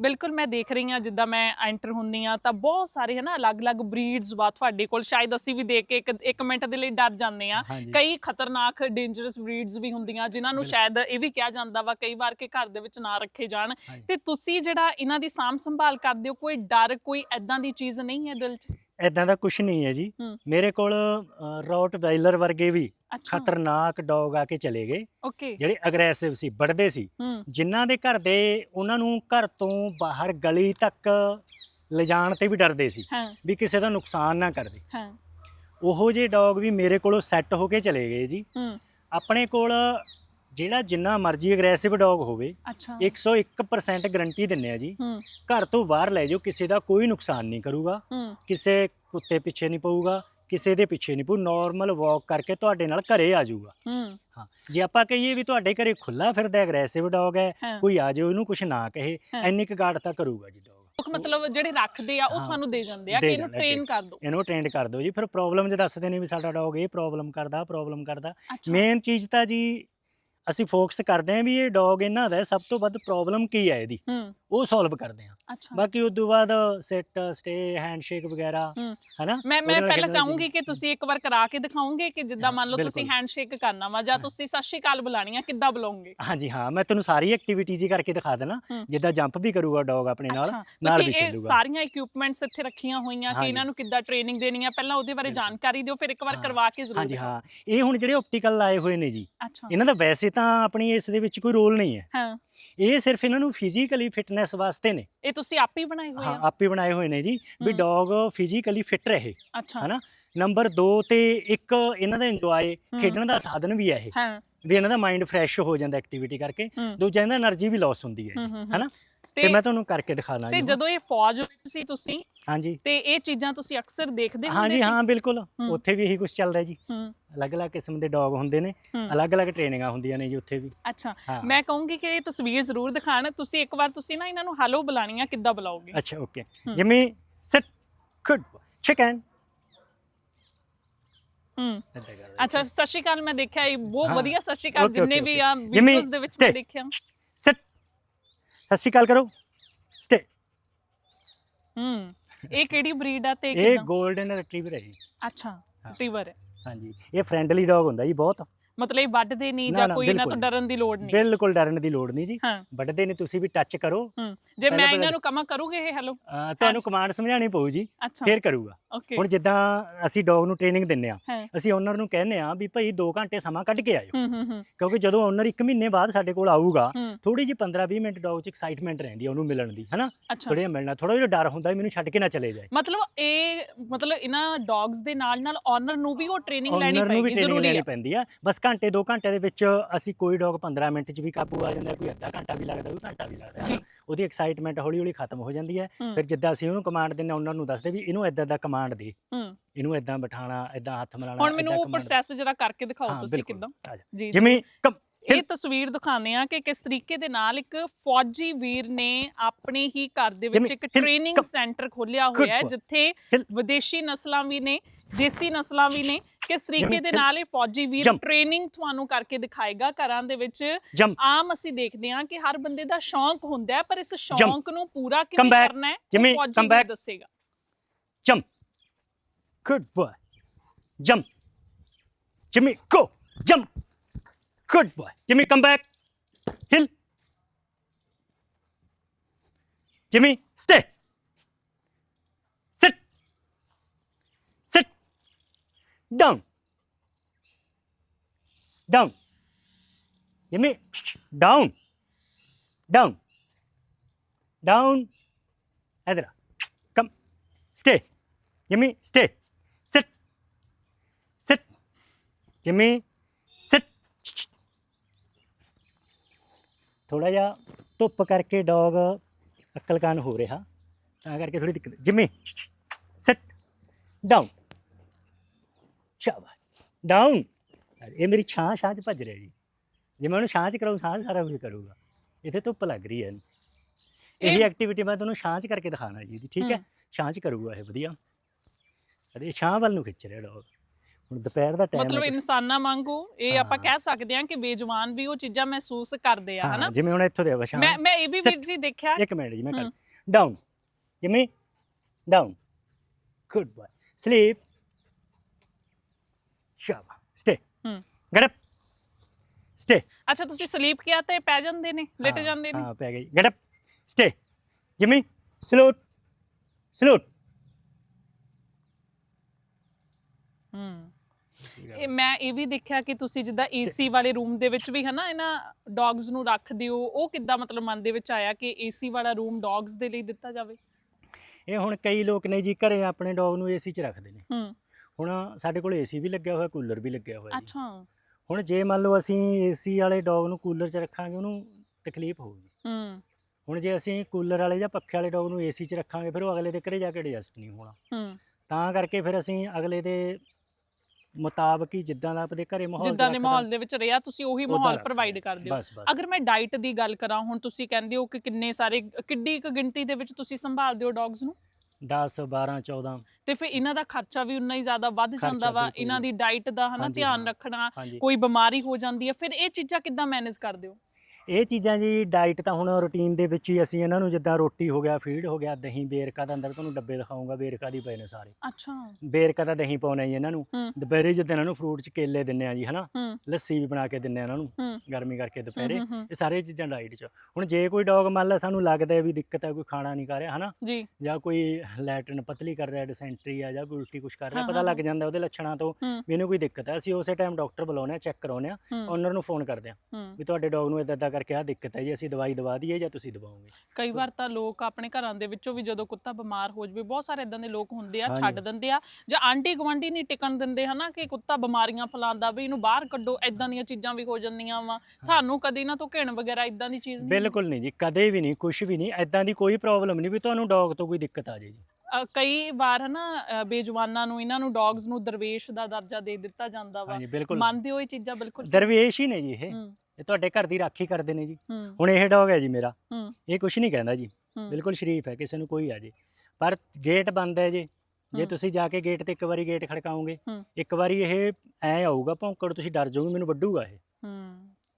ਬਿਲਕੁਲ ਮੈਂ ਦੇਖ ਰਹੀ ਹਾਂ ਜਿੱਦਾਂ ਮੈਂ ਐਂਟਰ ਹੁੰਨੀ ਆ ਤਾਂ ਬਹੁਤ ਸਾਰੇ ਹਨਾ ਅਲੱਗ-ਅਲੱਗ ਬਰੀਡਸ ਵਾ ਤੁਹਾਡੇ ਕੋਲ ਸ਼ਾਇਦ ਅਸੀਂ ਵੀ ਦੇਖ ਕੇ ਇੱਕ ਇੱਕ ਮਿੰਟ ਦੇ ਲਈ ਡਰ ਜਾਂਦੇ ਆ ਕਈ ਖਤਰਨਾਕ ਡੇਂਜਰਸ ਬਰੀਡਸ ਵੀ ਹੁੰਦੀਆਂ ਜਿਨ੍ਹਾਂ ਨੂੰ। ਸ਼ਾਇਦ ਇਹ ਵੀ ਕਿਹਾ ਜਾਂਦਾ ਵਾ ਕਈ ਵਾਰ ਕਿ ਘਰ ਦੇ ਵਿੱਚ ਨਾ ਰੱਖੇ ਜਾਣ। ਤੇ ਤੁਸੀਂ ਜਿਹੜਾ ਇਹਨਾਂ ਦੀ ਸਾਂਭ ਸੰਭਾਲ ਕਰਦੇ ਹੋ ਕੋਈ ਡਰ ਕੋਈ ਐਦਾਂ ਦੀ ਚੀਜ਼ ਨਹੀਂ ਹੈ ਦਿਲ 'ਚ? ਇਦਾਂ ਦਾ ਕੁਝ ਨਹੀਂ ਹੈ ਜੀ। ਹੂੰ। ਮੇਰੇ ਕੋਲ ਰੌਟ ਵਾਈਲਰ ਵਰਗੇ ਵੀ ਅੱਛਾ। ਖਤਰਨਾਕ ਡੌਗ ਆ ਕੇ ਚਲੇ ਗਏ। ਓਕੇ। ਜਿਹੜੇ ਅਗਰੈਸਿਵ ਸੀ ਵੱਢਦੇ ਸੀ। ਹੂੰ। ਜਿਨ੍ਹਾਂ ਦੇ ਘਰ ਦੇ ਉਹਨਾਂ ਨੂੰ ਘਰ ਤੋਂ ਬਾਹਰ ਗਲੀ ਤੱਕ ਲਿਜਾਣ ਤੇ ਵੀ ਡਰਦੇ ਸੀ। ਹਾਂ। ਵੀ ਕਿਸੇ ਦਾ ਨੁਕਸਾਨ ਨਾ ਕਰਦੇ। ਹਾਂ। ਉਹੋ ਜਿਹੇ ਡੌਗ ਵੀ ਮੇਰੇ ਕੋਲੋਂ ਸੈੱਟ ਹੋ ਕੇ ਚਲੇ ਗਏ ਜੀ। ਹੂੰ। ਆਪਣੇ ਕੋਲ ਜਿਹੜਾ ਜਿੰਨਾ ਮਰਜ਼ੀ ਅਗਰੈਸਿਵ ਡੌਗ ਹੋਵੇ ਅੱਛਾ। 101% ਗਰੰਟੀ ਦਿੰਨੇ ਆ ਜੀ। ਘਰ ਤੋਂ ਬਾਹਰ ਲੈ ਜਾਓ ਕਿਸੇ ਦਾ ਕੋਈ ਨੁਕਸਾਨ ਨਹੀਂ ਕਰੂਗਾ। ਕਿਸੇ ਕੁੱਤੇ ਪਿੱਛੇ ਨਹੀਂ ਪਊਗਾ ਕਿਸੇ ਦੇ ਪਿੱਛੇ ਨਹੀਂ ਪਊ ਨਾਰਮਲ ਵਾਕ ਕਰਕੇ ਤੁਹਾਡੇ ਨਾਲ ਘਰੇ ਆ ਜਾਊਗਾ। ਹੂੰ। ਜੇ ਆਪਾਂ ਕਹੀਏ ਵੀ ਤੁਹਾਡੇ ਘਰੇ ਖੁੱਲਾ ਫਿਰਦਾ ਐਗਰੈਸਿਵ ਡੌਗ ਹੈ ਕੋਈ ਆ ਜਾਏ ਉਹਨੂੰ ਕੁਝ ਨਾ ਕਹੇ। ਇੰਨੀ ਕੁ ਗਾਰਡ ਤਾਂ ਕਰੂਗਾ ਜੀ ਡੌਗ ਮਤਲਬ ਜਿਹੜੇ ਰੱਖਦੇ ਆ ਉਹ ਤੁਹਾਨੂੰ ਦੇ ਜਾਂਦੇ ਆ ਕਿ ਇਹਨੂੰ ਟ੍ਰੇਨ ਕਰ ਦਿਓ। ਇਹਨੂੰ ਟ੍ਰੇਨਡ ਕਰ ਦਿਓ ਜੀ। ਫਿਰ ਪ੍ਰੋਬਲਮ ਜੇ ਦੱਸਦੇ ਨੇ ਵੀ ਸਾਡਾ ਡੌਗ ਇਹ ਪ੍ਰੋਬਲਮ ਕਰਦਾ ਪ੍ਰੋਬਲਮ ਕਰਦਾ। ਮੇਨ ਚੀਜ਼ ਤਾਂ ਜੀ ਅਸੀਂ ਫੋਕਸ ਕਰਦੇ ਹਾਂ ਵੀ ਇਹ ਡੌਗ ਇਹਨਾਂ ਦਾ ਹੈ, ਸਭ ਤੋਂ ਵੱਧ ਪ੍ਰੋਬਲਮ ਕੀ ਹੈ ਇਹਦੀ? ਉਹ ਸੋਲਵ ਕਰਦੇ ਹਾਂ। ਅੱਛਾ ਬਾਕੀ ਉਸ ਤੋਂ ਬਾਅਦ ਸਿਟ ਸਟੇ ਹੈਂਡਸ਼ੇਕ ਵਗੈਰਾ ਹੂੰ। ਹਨਾ ਮੈਂ ਉਹਦੇ ਮੈਂ ਨਾਲ ਪਹਿਲਾਂ ਖੇਡਣ ਚਾਹੂੰਗੀ ਕਿ ਤੁਸੀਂ ਇੱਕ ਵਾਰ ਕਰਾ ਕੇ ਦਿਖਾਓਗੇ ਕਿ ਜਿੱਦਾਂ ਹਾਂ, ਮੰਨ ਲਓ ਤੁਸੀਂ ਬਿਲਕੁਲ। ਹੈਂਡਸ਼ੇਕ ਕਰਨਾ ਵਾ ਜਾਂ ਹਾਂ। ਤੁਸੀਂ ਸਤਿ ਸ਼੍ਰੀ ਅਕਾਲ ਬੁਲਾਣੀ ਆ ਕਿੱਦਾਂ ਬੁਲਾਓਗੇ ਹਾਂਜੀ ਹਾਂ ਮੈਂ ਤੁਹਾਨੂੰ ਸਾਰੀ ਐਕਟੀਵਿਟੀਜ਼ ਹੀ ਕਰਕੇ ਦਿਖਾ ਦੇਣਾ ਹੂੰ। ਜਿੱਦਾਂ ਜੰਪ ਵੀ ਕਰੂਗਾ ਡੌਗ ਆਪਣੇ ਨਾਲ ਅੱਛਾ ਨਾਲ ਤੁਸੀਂ ਵੀ ਇਹ ਚੱਲੂਗਾ। ਸਾਰੀਆਂ ਇਕਵਿਪਮੈਂਟਸ ਇੱਥੇ ਰੱਖੀਆਂ ਹੋਈਆਂ ਕਿ ਹਾਂਜੀ। ਇਹਨਾਂ ਨੂੰ ਕਿੱਦਾਂ ਟ੍ਰੇਨਿੰਗ ਦੇਣੀ ਆ ਪਹਿਲਾਂ ਉਹਦੇ ਬਾਰੇ ਬਿਲਕੁਲ। ਜਾਣਕਾਰੀ ਦਿਓ ਫਿਰ ਇੱਕ ਵਾਰ ਹਾਂ, ਕਰਵਾ ਕੇ ਜ਼ਰੂਰ ਹਾਂਜੀ। ਹਾਂ ਇਹ ਹੁਣ ਜਿਹੜੇ ਆਪਟੀਕਲ ਲਾਏ ਹੋਏ ਨੇ ਜੀ ਅੱਛਾ ਇਹਨਾਂ ਦਾ ਵੈਸੇ ਤਾਂ ਆਪਣੀ ਇਸ ਦੇ ਵਿੱਚ ਕੋਈ ਰੋਲ ਨਹੀਂ ਹੈ ਹਾਂ ਇਹ ਸਿਰਫ ਇਹਨਾਂ ਨੂੰ ਫਿਜ਼ੀਕਲੀ ਫਿਟਨੈਸ ਵਾਸਤੇ ਨੇ। ਇਹ ਤੁਸੀਂ ਆਪ ਹੀ ਬਣਾਏ ਹੋਏ ਹਾਂ ਆ? ਆਪੇ ਬਣਾਏ ਹੋਏ ਨੇ ਜੀ ਵੀ ਹਮ। ਡੌਗ ਫਿਜ਼ੀਕਲੀ ਫਿਟ ਰਹੇ। ਅੱਛਾ। ਹਨਾ? ਨੰਬਰ 2 ਤੇ ਇੱਕ ਇਹਨਾਂ ਦਾ ਇੰਜੋਏ ਖੇਡਣ ਦਾ ਸਾਧਨ ਵੀ ਹੈ ਇਹ। ਹਾਂ। ਵੀ ਇਹਨਾਂ ਦਾ ਮਾਈਂਡ ਫਰੈਸ਼ ਹੋ ਜਾਂਦਾ ਐਕਟੀਵਿਟੀ ਕਰਕੇ ਦੂਜਾ ਇਹਨਾਂ એનર્ਜੀ ਵੀ ਲਾਸ ਹੁੰਦੀ ਹੈ ਜੀ ਹਨਾ? ਤੇ ਮੈਂ ਤੁਹਾਨੂੰ ਕਰਕੇ ਦਿਖਾਣਾ ਤੇ ਜਦੋਂ ਇਹ ਫੌਜ ਵਿੱਚ ਸੀ ਤੁਸੀਂ ਹਾਂਜੀ। ਤੇ ਇਹ ਚੀਜ਼ਾਂ ਤੁਸੀਂ ਅਕਸਰ ਦੇਖਦੇ ਹੁੰਦੇ ਹਾਂਜੀ ਹਾਂ ਬਿਲਕੁਲ। ਉੱਥੇ ਵੀ ਇਹੀ ਕੁਝ ਚੱਲਦਾ ਜੀ। ਅਲੱਗ-ਅਲੱਗ ਕਿਸਮ ਦੇ ਡੌਗ ਹੁੰਦੇ ਨੇ। ਅਲੱਗ-ਅਲੱਗ ਟ੍ਰੇਨਿੰਗਾਂ ਹੁੰਦੀਆਂ ਨੇ ਜੀ ਉੱਥੇ ਵੀ। ਅੱਛਾ ਮੈਂ ਕਹੂੰਗੀ ਕਿ ਇਹ ਤਸਵੀਰ ਜ਼ਰੂਰ ਦਿਖਾਣ ਤੁਸੀਂ ਇੱਕ ਵਾਰ ਤੁਸੀਂ ਨਾ ਇਹਨਾਂ ਨੂੰ ਹੈਲੋ ਬੁਲਾਣੀ ਆ ਕਿੱਦਾਂ ਬੁਲਾਓਗੇ? ਅੱਛਾ okay. Jimmy sit good chicken ਹੂੰ। ਅੱਛਾ ਸਤਿ ਸ਼੍ਰੀ ਅਕਾਲ ਮੈਂ ਦੇਖਿਆ ਇਹ ਬਹੁਤ। ਵਧੀਆ ਸਤਿ ਸ਼੍ਰੀ ਅਕਾਲ ਜਿੰਨੇ ਵੀ. ਆ ਵੀਡੀਓਜ਼ ਦੇ ਵਿੱਚ. ਦੇਖਿਆ। ਸਿਟ। ਸਤਿ ਸ਼੍ਰੀ ਅਕਾਲ ਕਰੋ। ਸਟੇ ਹੂੰ। ਇਹ ਕਿਹੜੀ ਬਰੀਡ ਆ ਤੇ ਇਹ ਕਿਦਾਂ? 골ਡਨ ਰਿਟਰੀਵਰ ਹੈ ਜੀ। ਅੱਛਾ ਹਾਂ। ਰਿਵਰ ਹੈ। ਹਾਂਜੀ ਇਹ ਫ੍ਰੈਂਡਲੀ ਡੌਗ ਹੁੰਦਾ ਜੀ ਬਹੁਤ। ਮਤਲਬ ਇਹ ਵੱਢਦੇ ਨਹੀਂ ਜਾਂ ਕੋਈ ਇਹਨਾਂ ਤੋਂ। ਡਰਨ ਦੀ ਲੋੜ ਨਹੀਂ। ਬਿਲਕੁਲ ਡਰਨ ਦੀ ਲੋੜ ਨਹੀਂ ਜੀ। ਹਾਂ। ਵੱਡਦੇ ਨੇ ਤੁਸੀਂ ਵੀ ਟੱਚ ਕਰੋ। ਹੂੰ ਜੇ ਮੈਂ ਇਹਨਾਂ ਨੂੰ ਕਮਾ ਕਰੂਗੇ ਇਹ? ਹੈਲੋ ਤੁਹਾਨੂੰ। ਕਮਾਂਡ ਸਮਝਾਣੀ ਪਊ ਜੀ। ਫੇਰ ਕਰੂਗਾ। ਹੁਣ ਜਿੱਦਾਂ ਅਸੀਂ ਡੌਗ ਨੂੰ ਟ੍ਰੇਨਿੰਗ ਦਿੰਨੇ ਆ ਹਾਂ। ਅਸੀਂ ਓਨਰ ਨੂੰ ਕਹਿੰਨੇ ਆ ਵੀ ਭਾਈ 2 ਘੰਟੇ ਸਮਾਂ ਕੱਢ ਕੇ ਆਇਓ। ਹੂੰ ਹੂੰ ਹੂੰ। ਕਿਉਂਕਿ ਜਦੋਂ ਓਨਰ 1 ਮਹੀਨੇ ਬਾਅਦ ਸਾਡੇ ਕੋਲ ਆਊਗਾ ਹੂੰ। ਥੋੜੀ ਜਿਹੀ 15-20 ਮਿੰਟ ਡੌਗ 'ਚ ਐਕਸਾਈਟਮੈਂਟ ਰਹਿੰਦੀ ਆ ਉਹਨੂੰ ਮਿਲਣ ਦੀ ਹਨਾ? ਥੋੜਾ ਜਿਹਾ ਮਿਲਣਾ ਥੋੜਾ ਜਿਹਾ ਡਰ ਹੁੰਦਾ ਮੈਨੂੰ ਛੱਡ ਕੇ ਨਾ ਚਲੇ ਜਾਏ। ਮਤਲਬ ਇਹ ਮਤਲਬ ਇਹਨਾਂ ਡੌਗਸ ਦੇ ਨਾਲ ਨਾਲ ਓਨਰ ਨੂੰ ਵੀ ਉਹ ਟ੍ਰੇਨਿੰਗ ਲੈਣੀ ਜ਼ਰੂਰੀ ਹੈ ਪੈਂਦੀ ਆ। ਬਸ ਘੰਟੇ 2 ਘੰਟੇ ਦੇ ਵਿੱਚ ਅਸੀਂ ਕੋਈ ਡੌਗ 15 ਮਿੰਟ 'ਚ ਵੀ ਕਾਬੂ ਆ ਜਾਂਦਾ ਕੋਈ ਅੱਧਾ ਘੰਟਾ ਵੀ ਲੱਗਦਾ ਕੋਈ ਘੰਟਾ ਵੀ ਲੱਗਦਾ ਹੈ। ਉਹਦੀ ਐਕਸਾਈਟਮੈਂਟ ਹੌਲੀ ਹੌਲੀ ਖਤਮ ਹੋ ਜਾਂਦੀ ਹੈ। ਫਿਰ ਜਿੱਦਾਂ ਅਸੀਂ ਉਹਨੂੰ ਕਮਾਂਡ ਹਾਂ ਉਹਨਾਂ ਨੂੰ ਦੱਸਦੇ ਵੀ ਇਹਨੂੰ ਇਦਾਂ ਦਾ ਕਮਾਂਡ ਦੇ। ਇਹਨੂੰ ਇਦਾਂ ਬਿਠਾਣਾ ਇਦਾਂ ਹੱਥ ਮਿਲਾਣਾ ਹੁਣ ਮੈਨੂੰ ਉਹ ਪ੍ਰੋਸੈਸ ਜਿਹੜਾ ਕਰਕੇ ਦਿਖਾਓ ਤੁਸੀਂ। ਕਿਦਾਂ? ਜਿਵੇਂ ਕਮ- ਇਹ ਤਸਵੀਰ ਦਿਖਾਉਂਦੇ ਆ ਕਿ ਕਿਸ ਤਰੀਕੇ ਦੇ ਨਾਲ ਇੱਕ ਫੌਜੀ ਵੀਰ ਨੇ ਆਪਣੇ ਹੀ ਘਰ ਦੇ ਵਿੱਚ ਇੱਕ ਟ੍ਰੇਨਿੰਗ ਸੈਂਟਰ ਖੋਲਿਆ Good ਹੋਇਆ ਹੈ. ਜਿੱਥੇ ਵਿਦੇਸ਼ੀ ਨਸਲਾਂ ਵੀ ਨੇ ਦੇਸੀ ਨਸਲਾਂ ਵੀ ਨੇ ਕਿਸ ਤਰੀਕੇ ਦੇ ਨਾਲ ਇਹ ਫੌਜੀ ਵੀਰ. ਟ੍ਰੇਨਿੰਗ ਤੁਹਾਨੂੰ ਕਰਕੇ ਦਿਖਾਏਗਾ ਘਰਾਂ ਦੇ ਵਿੱਚ ਜੰਪ ਆਮ ਅਸੀਂ ਦੇਖਦੇ ਹਾਂ ਕਿ ਹਰ ਬੰਦੇ ਦਾ ਸ਼ੌਂਕ ਹੁੰਦਾ ਹੈ ਪਰ ਇਸ ਸ਼ੌਂਕ ਨੂੰ ਪੂਰਾ ਕਿਵੇਂ. ਕਰਨਾ ਹੈ ਜਿਵੇਂ ਉਹ ਫੌਜੀ come ਵੀਰ back. ਦੱਸੇਗਾ jump. Good boy. Jump. Jimmy, go. Jump. Good boy. Jimmy, come back. Hill. Jimmy, stay. Sit. Sit. Down. Down. Jimmy, down. Down. Down. Adra. Come. Stay. Jimmy, stay. Sit. Sit. Jimmy, ਥੋੜਾ ਜਿਹਾ ਧੁੱਪ ਕਰਕੇ dog ਅਕਲਕਾਨ ਹੋ ਰਿਹਾ। ਤਾਂ ਕਰਕੇ ਥੋੜੀ ਦਿੱਕਤ। Jimmy sit. ਡਾਊਨ। ਸ਼ਾਬਾਸ਼। ਡਾਊਨ। ਇਹ ਮੇਰੀ ਛਾਂ ਛਾਂ ਚ ਭੱਜ ਰਿਹਾ ਜੀ। ਜੇ ਮੈਂ ਉਹਨੂੰ ਛਾਂ ਚ ਕਰਾਉਂ ਛਾਂ ਸਾਰਾ ਕੁਝ ਕਰੂਗਾ। ਇੱਥੇ ਧੁੱਪ ਲੱਗ ਰਹੀ ਹੈ। ਇਹੀ ਐਕਟੀਵਿਟੀ ਮੈਂ ਤੁਹਾਨੂੰ ਛਾਂ ਚ ਕਰਕੇ ਦਿਖਾਣਾ ਜੀ। ਠੀਕ ਹੈ। ਛਾਂ ਚ ਕਰੂਗਾ ਇਹ ਵਧੀਆ। ਅਰੇ ਛਾਂ ਵੱਲ ਨੂੰ ਖਿੱਚ ਰਿਹਾ ਡੌਗ। ਹੁਣ ਦੁਪਹਿਰ ਦਾ ਟਾਈਮ ਮਤਲਬ ਇਨਸਾਨਾਂ ਵਾਂਗੂ ਇਹ ਆਪਾਂ ਹਾਂ। ਕਹਿ ਸਕਦੇ ਹਾਂ ਕਿ ਬੇਜਵਾਨ ਵੀ ਉਹ ਚੀਜ਼ਾਂ ਮਹਿਸੂਸ ਕਰਦੇ ਆ ਹਨਾ? ਹਾਂ ਜਿਵੇਂ ਹੁਣ ਇੱਥੋਂ ਦੇ ਛਾਂ ਮੈਂ ਮੈਂ ਇਹ ਵੀ. ਵੀਰ ਜੀ ਦੇਖਿਆ। ਇੱਕ ਮਿੰਟ ਜੀ ਮੈਂ ਕਰ। Down Jimmy down good boy sleep ਸ਼ਾਬਾ stay ਹਮ। ਗੈਟ ਅਪ ਸਟੇ ਅੱਛਾ ਤੁਸੀਂ ਸਲੀਪ ਕੀਤਾ ਤੇ ਪੈ ਜਾਂਦੇ ਨੇ ਲਿਟ ਜਾਂਦੇ ਨੇ? ਹਾਂ ਪੈ ਗਈ get up stay Jimmy salute salute ਹੂੰ। ਇਹ ਮੈਂ ਇਹ ਵੀ ਦੇਖਿਆ ਕਿ ਤੁਸੀਂ ਜਿੱਦਾਂ ਏਸੀ ਵਾਲੇ ਰੂਮ ਦੇ ਵਿੱਚ ਵੀ ਹਨਾ ਇਹਨਾਂ ਡੌਗਸ ਨੂੰ ਰੱਖਦੇ ਹੋ ਉਹ ਕਿੱਦਾਂ ਮਤਲਬ ਮਨ ਦੇ ਵਿੱਚ ਆਇਆ ਕਿ ਏਸੀ ਵਾਲਾ ਰੂਮ ਡੌਗਸ ਦੇ ਲਈ ਦਿੱਤਾ ਜਾਵੇ? ਇਹ ਹੁਣ ਕਈ ਲੋਕ ਨੇ ਜੀ ਘਰੇ ਆਪਣੇ ਡੌਗ ਨੂੰ ਏਸੀ 'ਚ ਰੱਖਦੇ ਨੇ। ਹੂੰ। ਹੁਣ ਸਾਡੇ ਕੋਲ ਏਸੀ ਵੀ ਲੱਗਿਆ ਹੋਇਆ ਕੂਲਰ ਵੀ ਲੱਗਿਆ ਹੋਇਆ ਜੀ। ਅੱਛਾ। ਹੁਣ ਜੇ ਮੰਨ ਲਓ ਅਸੀਂ ਏਸੀ ਵਾਲੇ ਡੌਗ ਨੂੰ ਕੂਲਰ 'ਚ ਰੱਖਾਂਗੇ ਉਹਨੂੰ ਤਕਲੀਫ ਹੋਊਗੀ। ਹੂੰ। ਹੁਣ ਜੇ ਅਸੀਂ ਕੂਲਰ ਵਾਲੇ ਜਾਂ ਪੱਖੇ ਵਾਲੇ ਡੌਗ ਨੂੰ ਏਸੀ 'ਚ ਰੱਖਾਂਗੇ ਫਿਰ ਉਹ ਅਗਲੇ ਦੇ ਘਰੇ ਜਾ ਕੇ ਐਡਜਸਟ ਨਹੀਂ ਹੋਣਾ। ਹੂੰ। ਤਾਂ ਕਰਕੇ ਫਿਰ ਅਸੀਂ ਅਗਲੇ ਦੇ ਮੁਤਾਬਕ ਹੀ ਜਿੱਦਾਂ ਦਾ ਆਪਣੇ ਘਰੇ ਮਾਹੌਲ ਜਿੱਦਾਂ ਦੇ ਮਾਹੌਲ ਦੇ ਵਿੱਚ ਰਿਹਾ ਤੁਸੀਂ ਉਹੀ ਮਾਹੌਲ ਪ੍ਰੋਵਾਈਡ। ਕਰਦੇ ਹੋ। ਬਸ ਬਸ। ਅਗਰ ਮੈਂ ਡਾਈਟ ਦੀ ਗੱਲ ਕਰਾਂ ਹੁਣ ਤੁਸੀਂ ਕਹਿੰਦੇ ਹੋ ਕਿ ਕਿੰਨੇ ਸਾਰੇ ਕਿੱਡੀ ਕੁ ਗਿਣਤੀ ਦੇ ਵਿੱਚ ਤੁਸੀਂ ਸੰਭਾਲਦੇ ਹੋ ਡੌਗਸ ਨੂੰ? 10 12 14 ਤੇ ਫਿਰ ਇਹਨਾਂ ਦਾ ਖਰਚਾ ਵੀ ਉਨਾ ਹੀ ਜ਼ਿਆਦਾ ਵੱਧ ਖਰਚਾ ਜਾਂਦਾ ਵਾ ਬਿਲਕੁਲ। ਇਹਨਾਂ ਦੀ ਡਾਈਟ ਦਾ ਹਨਾ ਹਾਂਜੀ, ਧਿਆਨ ਹਾਂ। ਰੱਖਣਾ ਹਾਂਜੀ। ਕੋਈ ਬਿਮਾਰੀ ਹੋ ਜਾਂਦੀ ਹੈ ਫਿਰ ਇਹ ਚੀਜ਼ਾਂ ਕਿੱਦਾਂ ਮੈਨੇਜ ਕਰਦੇ ਹੋ? ਇਹ ਚੀਜ਼ਾਂ ਜੀ ਡਾਈਟ ਤਾਂ ਹੁਣ ਰੁਟੀਨ ਦੇ ਵਿੱਚ ਹੀ ਅਸੀਂ ਇਹਨਾਂ ਨੂੰ ਜਿੱਦਾਂ ਰੋਟੀ ਹੋ ਗਿਆ ਫੀਡ ਹੋ ਗਿਆ ਦਹੀਂ ਬੇਰਕਾ ਦਾ ਅੰਦਰ ਤੁਹਾਨੂੰ ਡੱਬੇ ਦਿਖਾਉਂਗਾ ਬੇਰਕਾ ਦੀ ਪਏ ਨੇ ਸਾਰੇ। ਅੱਛਾ। ਬੇਰਕਾ ਦਾ ਦਹੀਂ ਪਾਉਣਾ ਜੀ ਇਹਨਾਂ ਨੂੰ। ਦੁਪਹਿਰੇ ਜਿੱਦਾਂ ਇਹਨਾਂ ਨੂੰ ਫਰੂਟ ਚ ਕੇਲੇ ਦਿੰਨੇ ਆ ਜੀ ਹਨਾ? ਲੱਸੀ ਵੀ ਬਣਾ ਕੇ ਦਿੰਨੇ ਆ ਇਹਨਾਂ ਨੂੰ ਗਰਮੀ ਕਰਕੇ ਦੁਪਹਿਰੇ। ਇਹ ਸਾਰੇ ਚੀਜ਼ਾਂ ਡਾਈਟ 'ਚ। ਹੁਣ ਜੇ ਕੋਈ ਡੌਗ ਮੰਨ ਲਾ ਸਾਨੂੰ ਲੱਗਦਾ ਵੀ ਦਿੱਕਤ ਹੈ ਕੋਈ ਖਾਣਾ ਨਹੀਂ ਕਰ ਰਿਹਾ ਹਨਾ? ਜੀ। ਕੋਈ ਲੈਟਰਨ ਪਤਲੀ ਕਰ ਰਿਹਾ ਡਿਸੈਂਟਰੀ ਆ ਜਾਂ ਕੋਈ ਉਲਟੀ ਕੁਛ ਕਰ ਰਿਹਾ ਪਤਾ ਲੱਗ ਜਾਂਦਾ ਉਹਦੇ ਲੱਛਣਾਂ ਤੋਂ ਇਹਨੂੰ ਕੋਈ ਦਿੱਕਤ ਹੈ ਅਸੀਂ ਉਸੇ ਟਾਈਮ ਡਾਕਟਰ ਬੁਲਾਉਂਦੇ ਆ ਚੈੱਕ ਕਰਾਉਂਦੇ ਆ ਓਨਰ ਨੂੰ ਫੋਨ ਕਰਦੇ ਆ ਵੀ ਤੁਹਾਡੇ ਡੌਗ ਨੂੰ ਇਦਾਂ ਇਦਾਂ ਕਰਕੇ ਆ ਦਿੱਕਤ ਹੈ ਜੀ ਅਸੀਂ ਦਵਾਈ ਦਵਾ ਦਈਏ ਜਾਂ ਤੁਸੀਂ ਦਵਾਓਗੇ? ਕਈ ਵਾਰ ਤਾਂ ਲੋਕ ਆਪਣੇ ਘਰਾਂ ਦੇ ਵਿੱਚੋਂ ਵੀ ਜਦੋਂ ਕੁੱਤਾ ਬਿਮਾਰ ਹੋ ਜਵੇ ਬਹੁਤ ਸਾਰੇ ਇਦਾਂ ਦੇ ਲੋਕ ਹੁੰਦੇ ਆ। ਛੱਡ ਦਿੰਦੇ ਆ ਜਾਂ ਆਂਟੀ ਗਵਾਂਢੀ ਨਹੀਂ ਟਿਕਣ ਦਿੰਦੇ ਹਨਾ ਕਿ ਕੁੱਤਾ ਬਿਮਾਰੀਆਂ ਫੈਲਾਉਂਦਾ ਵੀ ਇਹਨੂੰ ਬਾਹਰ ਕੱਢੋ ਇਦਾਂ ਦੀਆਂ ਚੀਜ਼ਾਂ ਵੀ ਹੋ ਜਾਂਦੀਆਂ ਵਾ। ਤੁਹਾਨੂੰ ਕਦੀ ਨਾ ਤੋਂ ਘਿਣ ਵਗੈਰਾ ਇਦਾਂ ਦੀ ਚੀਜ਼ ਨਹੀਂ? ਬਿਲਕੁਲ ਨਹੀਂ ਜੀ ਕਦੇ ਵੀ ਨਹੀਂ ਕੁਝ ਵੀ ਨਹੀਂ ਐਦਾਂ ਦੀ ਕੋਈ ਪ੍ਰੋਬਲਮ ਨਹੀਂ ਵੀ ਤੁਹਾਨੂੰ ਡੌਗ ਤੋਂ ਕੋਈ ਦਿੱਕਤ ਆ ਜੇ ਜੀ। ਅ, ਕਈ ਵਾਰ ਹਨਾ ਅ, ਬੇਜਵਾਨਾਂ ਨੂੰ ਇਹਨਾਂ ਨੂੰ ਡੌਗਸ ਨੂੰ ਦਰਵੇਸ਼ ਦਾ ਦਰਜਾ ਦੇ ਦਿੱਤਾ ਜਾਂਦਾ ਵਾ। ਹਾਂਜੀ ਬਿਲਕੁਲ। ਮੰਨਦੇ ਹੋ ਇਹ ਚੀਜ਼ਾਂ ਬਿਲਕੁਲ? ਦਰਵੇਸ਼ ਹੀ ਨੇ ਜੀ ਇਹ। ਹੂੰ। ਇਹ ਤੁਹਾਡੇ ਘਰ ਦੀ ਰਾਖੀ ਕਰਦੇ ਨੇ ਜੀ। ਹੁਣ ਇਹ ਡੌਗ ਹੈ ਜੀ ਮੇਰਾ। ਇਹ ਕੁਝ ਨਹੀਂ ਕਹਿੰਦਾ ਜੀ। ਬਿਲਕੁਲ ਸ਼ਰੀਫ ਹੈ ਕਿਸੇ ਨੂੰ ਕੋਈ ਆ ਜੇ। ਪਰ ਗੇਟ ਬੰਦ ਹੈ ਜੀ। ਜੇ। ਤੁਸੀਂ ਜਾ ਕੇ ਗੇਟ ਤੇ ਇੱਕ ਵਾਰੀ ਗੇਟ ਖੜਕਾਓਗੇ ਹੂੰ। ਇੱਕ ਵਾਰੀ ਇਹ ਐ ਆਊਗਾ ਭੌਂਕੜ ਤੁਸੀਂ ਡਰ ਜਾਓਗੇ ਮੈਨੂੰ ਵੱਡੂਗਾ ਇਹ।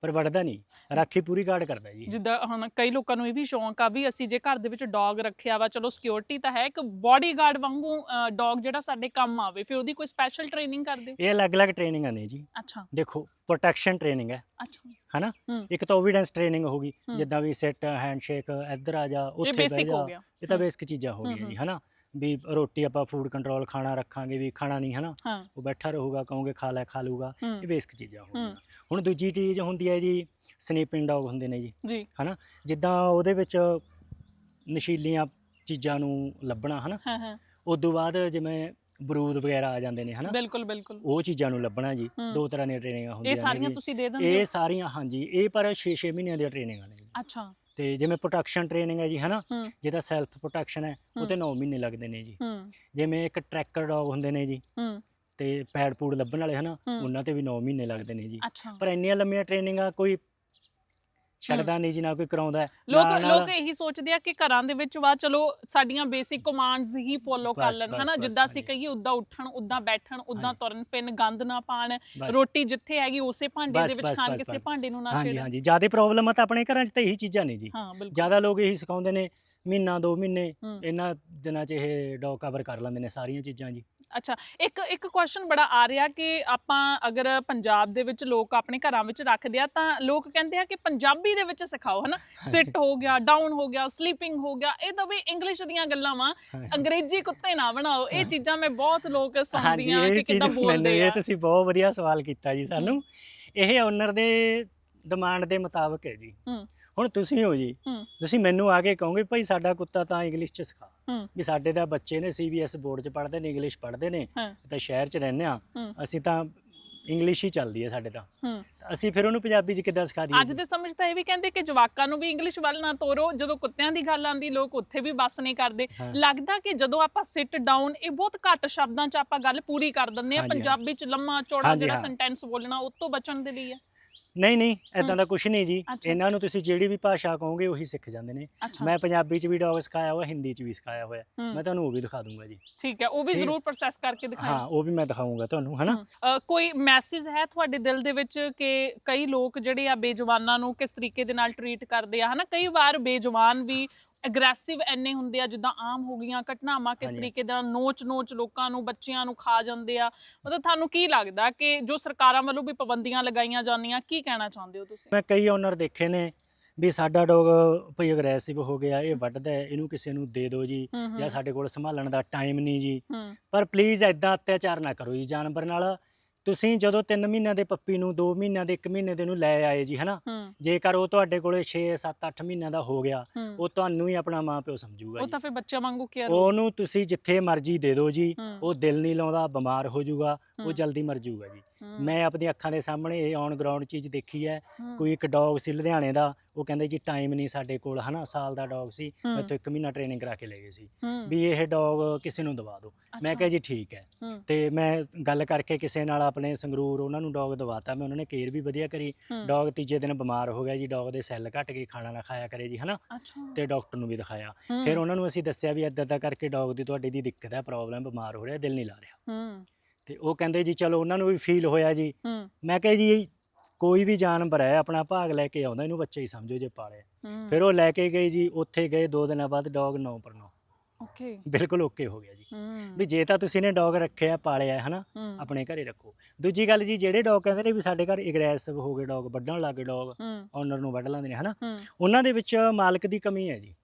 ਪਰ ਵੱਡਦਾ ਨਹੀਂ। ਰਾਖੀ ਪੂਰੀ ਗਾਰਡ ਕਰਦਾ ਜੀ। ਜਿੱਦਾਂ ਹੁਣ ਕਈ ਲੋਕਾਂ ਨੂੰ ਇਹ ਵੀ ਸ਼ੌਂਕ ਆ ਵੀ ਅਸੀਂ ਜੇ ਘਰ ਦੇ ਵਿੱਚ ਡੌਗ ਰੱਖਿਆ ਵਾ ਚਲੋ ਸਿਕਿਉਰਿਟੀ ਤਾਂ ਹੈ ਇੱਕ ਬਾਡੀਗਾਰਡ ਵਾਂਗੂ ਡੌਗ ਜਿਹੜਾ ਸਾਡੇ ਕੰਮ ਆਵੇ ਫਿਰ ਉਹਦੀ ਕੋਈ ਸਪੈਸ਼ਲ ਟ੍ਰੇਨਿੰਗ ਕਰਦੇ? ਹੋ ਇਹ ਅਲੱਗ-ਅਲੱਗ ਟ੍ਰੇਨਿੰਗਾਂ ਨੇ ਜੀ। ਅੱਛਾ। ਦੇਖੋ ਪ੍ਰੋਟੈਕਸ਼ਨ ਟ੍ਰੇਨਿੰਗ ਹੈ। ਅੱਛਾ। ਹਨਾ? ਇੱਕ ਤਾਂ ਓਵੀਡੈਂਸ ਟ੍ਰੇਨਿੰਗ ਹੋਗੀ। ਜਿੱਦਾਂ ਵੀ ਸੈਟ ਹੈਂਡਸ਼ੇਕ ਇੱਧਰ ਆ ਜਾ ਉੱਥੇ ਬਹਿ ਜਾ। ਇਹ ਤਾਂ। ਬੇਸਿਕ ਚੀਜ਼ਾਂ ਹੋ ਗਈਆਂ ਜੀ। ਹਨਾ? ਵੀ ਰੋਟੀ ਆਪਾਂ ਫੂਡ ਕੰਟਰੋਲ ਖਾਣਾ ਰੱਖਾਂਗੇ ਵੀ ਖਾਣਾ ਨਹੀਂ ਹਨਾ? ਹਾਂ। ਉਹ ਬੈਠਾ ਰਹੂਗਾ ਕਹੋਗੇ ਖਾ ਲੈ ਖਾ ਲੂਗਾ ਇਹ ਬੇਸਿਕ ਚੀਜ਼ਾਂ ਹੋ ਹੂੰ। ਗਈਆਂ। ਹੁਣ ਦੂਜੀ ਚੀਜ਼ ਹੁੰਦੀ ਹੈ ਜੀ ਸਨੀਪਿੰਗ ਡੌਗ ਹੁੰਦੇ ਨੇ ਜੀ ਜੀ। ਜਿੱਦਾਂ ਉਹਦੇ ਵਿੱਚ ਨਸ਼ੀਲੀਆਂ ਚੀਜ਼ਾਂ ਨੂੰ ਲੱਭਣਾ ਹਨਾ? ਹਾਂ ਹਾਂ। ਉਸ ਤੋਂ ਬਾਅਦ ਜਿਵੇਂ ਬਰੂਦ ਵਗੈਰਾ ਆ ਜਾਂਦੇ ਨੇ ਹਨਾ? ਬਿਲਕੁਲ ਬਿਲਕੁਲ। ਉਹ ਚੀਜ਼ਾਂ ਨੂੰ ਲੱਭਣਾ ਜੀ। ਦੋ ਤਰ੍ਹਾਂ ਦੀਆਂ ਟ੍ਰੇਨਿੰਗਾਂ ਹੁੰਦੀਆਂ ਇਹ ਨੇ ਸਾਰੀਆਂ ਜੀ। ਤੁਸੀਂ ਦੇ ਦਿੰਦੇ ਹੋ? ਇਹ ਸਾਰੀਆਂ ਹਾਂਜੀ। ਇਹ ਪਰ 6-6 ਮਹੀਨਿਆਂ ਦੀਆਂ ਟ੍ਰੇਨਿੰਗਾਂ ਨੇ ਜੀ। ਅੱਛਾ। ਤੇ ਜਿਵੇਂ ਪ੍ਰੋਟੈਕਸ਼ਨ ਟ੍ਰੇਨਿੰਗ ਹੈ ਜੀ ਹਨਾ। ਜਿਹਦਾ ਸੈਲਫ ਪ੍ਰੋਟੈਕਸ਼ਨ ਹੈ ਉਹ ਤੇ ਹੂੰ। 9 ਮਹੀਨੇ ਲੱਗਦੇ ਨੇ ਜੀ। ਜਿਵੇਂ ਇੱਕ ਟਰੈਕਰ ਡੌਗ ਹੁੰਦੇ ਨੇ ਜੀ ਤੇ ਪੈਡ ਪੂੜ ਲੱਭਣ ਵਾਲੇ ਹਨਾ। ਉਹਨਾਂ ਤੇ ਵੀ 9 ਮਹੀਨੇ ਲੱਗਦੇ ਨੇ ਜੀ। ਪਰ ਇੰਨੀਆਂ ਲੰਮੀਆਂ ਟ੍ਰੇਨਿੰਗਾਂ ਕੋਈ ਛੱਡਦਾ ਨਹੀਂ ਜੀ ਨਾ ਕੋਈ ਕਰਾਉਂਦਾ ਹੈ। ਲੋਕ ਨਾਲ- ਨਾਲ- ਲੋਕ ਇਹੀ ਸੋਚਦੇ ਆ ਕਿ ਘਰਾਂ ਦੇ ਵਿੱਚ ਵਾ ਚਲੋ ਸਾਡੀਆਂ ਬੇਸਿਕ ਕਮਾਂਡਸ ਹੀ ਫੋਲੋ ਕਰ ਬਸ, ਲੈਣ ਬਸ, ਹਨਾ ਬਸ, ਜਿੱਦਾਂ ਅਸੀਂ ਹਾਂਜੀ। ਕਹੀਏ ਉਦਾਂ ਉੱਠਣ ਉਦਾਂ ਬੈਠਣ ਉਦਾਂ ਹਾਂਜੀ। ਤੁਰਨ ਫਿਰਨ ਗੰਦ ਨਾ ਪਾਣ ਬਸ। ਰੋਟੀ ਜਿੱਥੇ ਹੈਗੀ ਉਸੇ ਭਾਂਡੇ ਬਸ, ਦੇ ਵਿੱਚ ਬਸ, ਖਾਣ ਬਸ, ਕਿਸੇ ਬਸ। ਭਾਂਡੇ ਨੂੰ ਨਾ ਹਾਂਜੀ ਛੇੜਨ ਹਾਂਜੀ ਜ਼ਿਆਦਾ ਪ੍ਰੋਬਲਮ ਆ ਤਾਂ ਆਪਣੇ ਘਰਾਂ 'ਚ ਤਾਂ ਇਹੀ ਚੀਜ਼ਾਂ ਨੇ ਜੀ ਹਾਂ ਬਿਲਕੁਲ ਜ਼ਿਆਦਾ ਲੋਕ ਇਹੀ ਸਿਖਾਉਂਦੇ ਨੇ ਮਹੀਨਾ ਦੋ ਮਹੀਨੇ ਹੂੰ। ਇਹਨਾਂ ਦਿਨਾਂ 'ਚ ਇਹ ਡੌਗ ਕਵਰ ਕਰ ਲੈਂਦੇ ਨੇ ਸਾਰੀਆਂ ਚੀਜ਼ਾਂ ਜੀ। ਅੱਛਾ ਇੱਕ ਇੱਕ ਕੁਐਸਚਨ ਬੜਾ ਆ ਰਿਹਾ ਕਿ ਆਪਾਂ ਅਗਰ ਪੰਜਾਬ ਦੇ ਵਿੱਚ ਲੋਕ ਆਪਣੇ ਘਰਾਂ ਵਿੱਚ ਰੱਖਦੇ ਆ ਤਾਂ ਲੋਕ ਕਹਿੰਦੇ ਆ ਕਿ ਪੰਜਾਬੀ ਦੇ ਵਿੱਚ ਸਿਖਾਓ ਹਨਾ? ਸਿਟ ਹੋ ਗਿਆ ਡਾਊਨ ਹੋ ਗਿਆ ਸਲੀਪਿੰਗ ਹੋ ਗਿਆ ਇਹ ਤਾਂ ਵੀ ਇੰਗਲਿਸ਼ ਦੀਆਂ ਗੱਲਾਂ ਵਾ। ਅੰਗਰੇਜ਼ੀ ਕੁੱਤੇ ਨਾ ਬਣਾਓ ਇਹ ਹਾਂ। ਚੀਜ਼ਾਂ ਮੈਂ ਬਹੁਤ ਲੋਕ ਹਾਂਜੀ ਸੁਣਦੀਆਂ ਇਹ ਕਿ ਚੀਜ਼ ਕਿੱਦਾਂ ਮੈਨੂੰ ਬੋਲਦੇ ਆ। ਇਹ ਤੁਸੀਂ ਬਹੁਤ ਵਧੀਆ ਸਵਾਲ ਕੀਤਾ ਜੀ ਸਾਨੂੰ। ਇਹ ਓਨਰ ਦੇ ਡਿਮਾਂਡ ਦੇ ਮੁਤਾਬਕ ਹੈ ਜੀ ਹੂੰ। ਹੁਣ ਤੁਸੀਂ ਹੋ ਜੀ ਹੂੰ। ਤੁਸੀਂ ਮੈਨੂੰ ਆ ਕੇ ਕਹੋਗੇ ਭਾਈ ਸਾਡਾ ਕੁੱਤਾ ਤਾਂ ਇੰਗਲਿਸ਼ ਚ ਸਿਖਾ ਹੂੰ। ਵੀ ਸਾਡੇ ਤਾਂ ਬੱਚੇ ਨੇ ਸੀਬੀਐਸ ਬੋਰਡ ਚ ਪੜ੍ਹਦੇ ਨੇ ਇੰਗਲਿਸ਼ ਪੜ੍ਹਦੇ ਨੇ ਹਾਂ। ਤਾਂ ਸ਼ਹਿਰ ਚ ਰਹਿੰਦੇ ਆ ਹੂੰ। ਅਸੀਂ ਤਾਂ ਇੰਗਲਿਸ਼ ਹੀ ਚੱਲਦੀ ਹੈ ਸਾਡੇ ਤਾਂ ਹੂੰ। ਅਸੀਂ ਫਿਰ ਉਹਨੂੰ ਪੰਜਾਬੀ ਚ ਕਿੱਦਾਂ ਸਿਖਾ ਦਈਏ ਅੱਜ ਦੇ ਸਮਝ ਤਾਂ ਇਹ ਵੀ ਕਹਿੰਦੇ ਕਿ ਜਵਾਕਾਂ ਨੂੰ ਵੀ ਇੰਗਲਿਸ਼ ਵੱਲ ਨਾ ਤੋਰੋ ਜਦੋਂ ਕੁੱਤਿਆਂ ਦੀ ਗੱਲ ਆਂਦੀ ਲੋਕ ਉੱਥੇ ਵੀ ਬਸ ਨਹੀਂ ਕਰਦੇ ਹਾਂ। ਲੱਗਦਾ ਕਿ ਜਦੋਂ ਆਪਾਂ ਸਿਟ ਡਾਊਨ ਇਹ ਬਹੁਤ ਘੱਟ ਸ਼ਬਦਾਂ 'ਚ ਆਪਾਂ ਗੱਲ ਪੂਰੀ ਕਰ ਦਿੰਦੇ ਆ ਹਾਂਜੀ। ਪੰਜਾਬੀ 'ਚ ਲੰਮਾ ਚੌੜਾ ਹਾਂਜੀ, ਜਿਹੜਾ ਹਾਂ। ਸੈਂਟੈਂਸ ਬੋਲਣਾ ਉਹ ਤੋਂ ਬਚਣ ਦੇ ਲਈ ਹੈ ਨਹੀਂ ਨਹੀਂ। ਐਦਾਂ ਦਾ ਕੁਝ ਨਹੀਂ ਜੀ। ਅੱਛਾ। ਇਹਨਾਂ ਨੂੰ ਤੁਸੀਂ ਜਿਹੜੀ ਵੀ ਭਾਸ਼ਾ ਕਹੋਗੇ ਉਹੀ ਸਿੱਖ ਜਾਂਦੇ ਨੇ। ਅੱਛਾ। ਮੈਂ ਪੰਜਾਬੀ ਚ ਵੀ ਡੌਗ ਸਿਖਾਇਆ ਹੋਇਆ ਹਿੰਦੀ ਚ ਵੀ ਸਿਖਾਇਆ ਹੋਇਆ। ਹੂੰ। ਮੈਂ ਤੁਹਾਨੂੰ ਉਹ ਵੀ ਦਿਖਾ ਦੂੰਗਾ ਜੀ। ਠੀਕ ਹੈ ਉਹ ਵੀ ਠੀਕ। ਜ਼ਰੂਰ ਪ੍ਰੋਸੈਸ ਕਰਕੇ ਦਿਖਾਓ ਹਾਂ ਉਹ ਵੀ ਮੈਂ ਦਿਖਾਉਂਗਾ ਤੁਹਾਨੂੰ ਹਨਾ? ਕੋਈ ਮੈਸੇਜ ਹੈ ਤੁਹਾਡੇ ਦਿਲ ਦੇ ਵਿੱਚ ਕਿ ਕਈ ਲੋਕ ਜਿਹੜੇ ਆ ਬੇਜਵਾਨਾਂ ਨੂੰ ਕਿਸ ਤਰੀਕੇ ਦੇ ਨਾਲ ਟਰੀਟ ਕਰਦੇ ਆ ਹਨਾ? ਕਈ ਵਾਰ ਬੇਜਵਾਨ ਵੀ ਐਗਰੈਸਿਵ ਐਨੇ ਹੁੰਦੇ ਆ ਜਿੱਦਾਂ ਆਮ ਹੋ ਗਈਆਂ ਘਟਨਾਵਾਂ ਕਿਸ। ਤਰੀਕੇ ਦੇ ਨਾਲ ਨੋਚ ਨੋਚ ਲੋਕਾਂ ਨੂੰ ਬੱਚਿਆਂ ਨੂੰ ਖਾ ਜਾਂਦੇ ਆ। ਮਤਲਬ ਤੁਹਾਨੂੰ ਕੀ ਲੱਗਦਾ ਕਿ ਜੋ ਸਰਕਾਰਾਂ ਵੱਲੋਂ ਵੀ ਪਾਬੰਦੀਆਂ ਲਗਾਈਆਂ ਜਾਂਦੀਆਂ ਕੀ ਕਹਿਣਾ ਚਾਹੁੰਦੇ ਹੋ ਤੁਸੀਂ? ਮੈਂ ਕਈ ਓਨਰ ਦੇਖੇ ਨੇ ਵੀ ਸਾਡਾ ਡੌਗ ਭਈ ਅਗਰੈਸਿਵ ਹੋ ਗਿਆ ਇਹ ਵੱਢਦਾ ਇਹਨੂੰ ਕਿਸੇ ਨੂੰ ਦੇ ਦਿਓ ਜੀ ਜਾਂ ਸਾਡੇ ਕੋਲ ਸੰਭਾਲਣ ਦਾ ਟਾਈਮ ਨਹੀਂ ਜੀ। ਪਰ ਪਲੀਜ਼ ਐਦਾਂ ਅਤਿਆਚਾਰ ਨਾ ਕਰੋ ਜੀ ਜਾਨਵਰ ਨਾਲ ਤੁਸੀਂ ਜਦੋਂ 3 ਮਹੀਨਿਆਂ ਦੇ ਪੱਪੀ ਨੂੰ 2 ਮਹੀਨਿਆਂ ਦੇ 1 ਮਹੀਨੇ ਦੇ ਨੂੰ ਲੈ ਆਏ ਜੀ ਹਨਾ? ਹੂੰ। ਜੇਕਰ ਉਹ ਤੁਹਾਡੇ ਕੋਲੇ 6 7 8 ਮਹੀਨਿਆਂ ਦਾ ਹੋ ਗਿਆ ਹੂੰ। ਉਹ ਤੁਹਾਨੂੰ ਹੀ ਆਪਣਾ ਮਾਂ ਪਿਓ ਸਮਝੂਗਾ ਉਹ ਜੀ। ਤਾਂ ਫਿਰ ਬੱਚਿਆਂ ਵਾਂਗੂ ਕੇਅਰ ਉਹਨੂੰ ਤੁਸੀਂ ਜਿੱਥੇ ਮਰਜ਼ੀ ਦੇ ਦਿਓ ਜੀ ਉਹ ਦਿਲ ਨਹੀਂ ਲਾਉਂਦਾ ਬਿਮਾਰ ਹੋ ਜਾਊਗਾ ਉਹ ਜਲਦੀ ਮਰ ਜਾਊਗਾ ਜੀ। ਮੈਂ ਆਪਣੀ ਅੱਖਾਂ ਦੇ ਸਾਹਮਣੇ ਇਹ ਔਨ ਗਰਾਊਂਡ ਚੀਜ਼ ਦੇਖੀ ਹੂੰ, ਕੋਈ ਇੱਕ ਡੌਗ ਸੀ ਲੁਧਿਆਣੇ ਦਾ ਉਹ ਕਹਿੰਦੇ ਜੀ ਟਾਈਮ ਨਹੀਂ ਸਾਡੇ ਕੋਲ ਹਨਾ ਸਾਲ ਦਾ ਡੌਗ ਸੀ ਹੂੰ, ਮੈਥੋਂ ਇੱਕ ਮਹੀਨਾ ਟ੍ਰੇਨਿੰਗ ਕਰਾ ਕੇ ਲੈ ਗਏ ਸੀ। ਵੀ ਇਹ ਡੌਗ ਕਿਸੇ ਨੂੰ ਦਵਾ ਦਿਓ ਮੈਂ ਕਿਹਾ ਜੀ ਠੀਕ ਹੈ। ਤੇ ਮੈਂ ਗੱਲ ਕਰਕੇ ਕਿਸੇ ਨਾਲ ਆਪਣੇ ਸੰਗਰੂਰ ਉਹਨਾਂ ਨੂੰ ਡੌਗ ਦਵਾਤਾ ਮੈਂ ਉਹਨਾਂ ਨੇ ਕੇਅਰ ਵੀ ਵਧੀਆ ਕਰੀ। ਡੌਗ ਤੀਜੇ ਦਿਨ ਬਿਮਾਰ ਹੋ ਗਿਆ ਜੀ ਡੌਗ ਦੇ ਸੈੱਲ ਘਟ ਗਏ ਖਾਣਾ ਨਾ ਖਾਇਆ ਕਰੇ ਜੀ ਹਨਾ। ਤੇ ਡਾਕਟਰ ਨੂੰ ਵੀ ਦਿਖਾਇਆ। ਫਿਰ ਉਹਨਾਂ ਨੂੰ ਅਸੀਂ ਦੱਸਿਆ ਵੀ ਇੱਦਾਂ ਇੱਦਾਂ ਕਰਕੇ ਡੌਗ ਦੀ ਤੁਹਾਡੀ ਦੀ ਦਿੱਕਤ ਹੈ ਪ੍ਰੋਬਲਮ ਬਿਮਾਰ ਹੋ ਰਿਹਾ ਦਿਲ ਨਹੀਂ ਲਾ ਰਿਹਾ। ਤੇ ਉਹ ਕਹਿੰਦੇ ਜੀ ਚਲੋ ਉਹਨਾਂ ਨੂੰ ਵੀ ਫੀਲ ਹੋਇਆ ਜੀ। ਮੈਂ ਕਿਹਾ ਜੀ ਕੋਈ ਵੀ ਜਾਨਵਰ ਹੈ ਆਪਣਾ ਭਾਗ ਲੈ ਕੇ ਆਉਂਦਾ ਇਹਨੂੰ ਬੱਚੇ ਹੀ ਸਮਝੋ ਜੇ ਪਾਲਿਆ ਹੂੰ, ਫਿਰ ਉਹ ਲੈ ਕੇ ਗਏ ਜੀ ਉੱਥੇ ਗਏ ਦੋ ਦਿਨਾਂ ਬਾਅਦ ਡੌਗ 9 ਪਰ 9 ਓਕੇ। ਬਿਲਕੁਲ ਓਕੇ ਹੋ ਗਿਆ ਜੀ। ਵੀ ਜੇ ਤਾਂ ਤੁਸੀਂ ਨੇ ਡੌਗ ਰੱਖਿਆ ਪਾਲਿਆ ਹੈ। ਹਨਾ ਆਪਣੇ ਘਰੇ ਰੱਖੋ। ਦੂਜੀ ਗੱਲ ਜੀ ਜਿਹੜੇ ਡੌਗ ਕਹਿੰਦੇ ਨੇ ਵੀ ਸਾਡੇ ਘਰ ਐਗਰੈਸਿਵ ਹੋ ਗਏ ਡੌਗ ਵੱਢਣ ਲੱਗ ਗਏ ਡੌਗ ਓਨਰ ਨੂੰ ਵੱਢ ਲੈਂਦੇ ਨੇ ਹਨਾ? ਉਹਨਾਂ ਦੇ ਵਿੱਚ ਮਾਲਕ ਦੀ ਕਮੀ ਹੈ ਜੀ।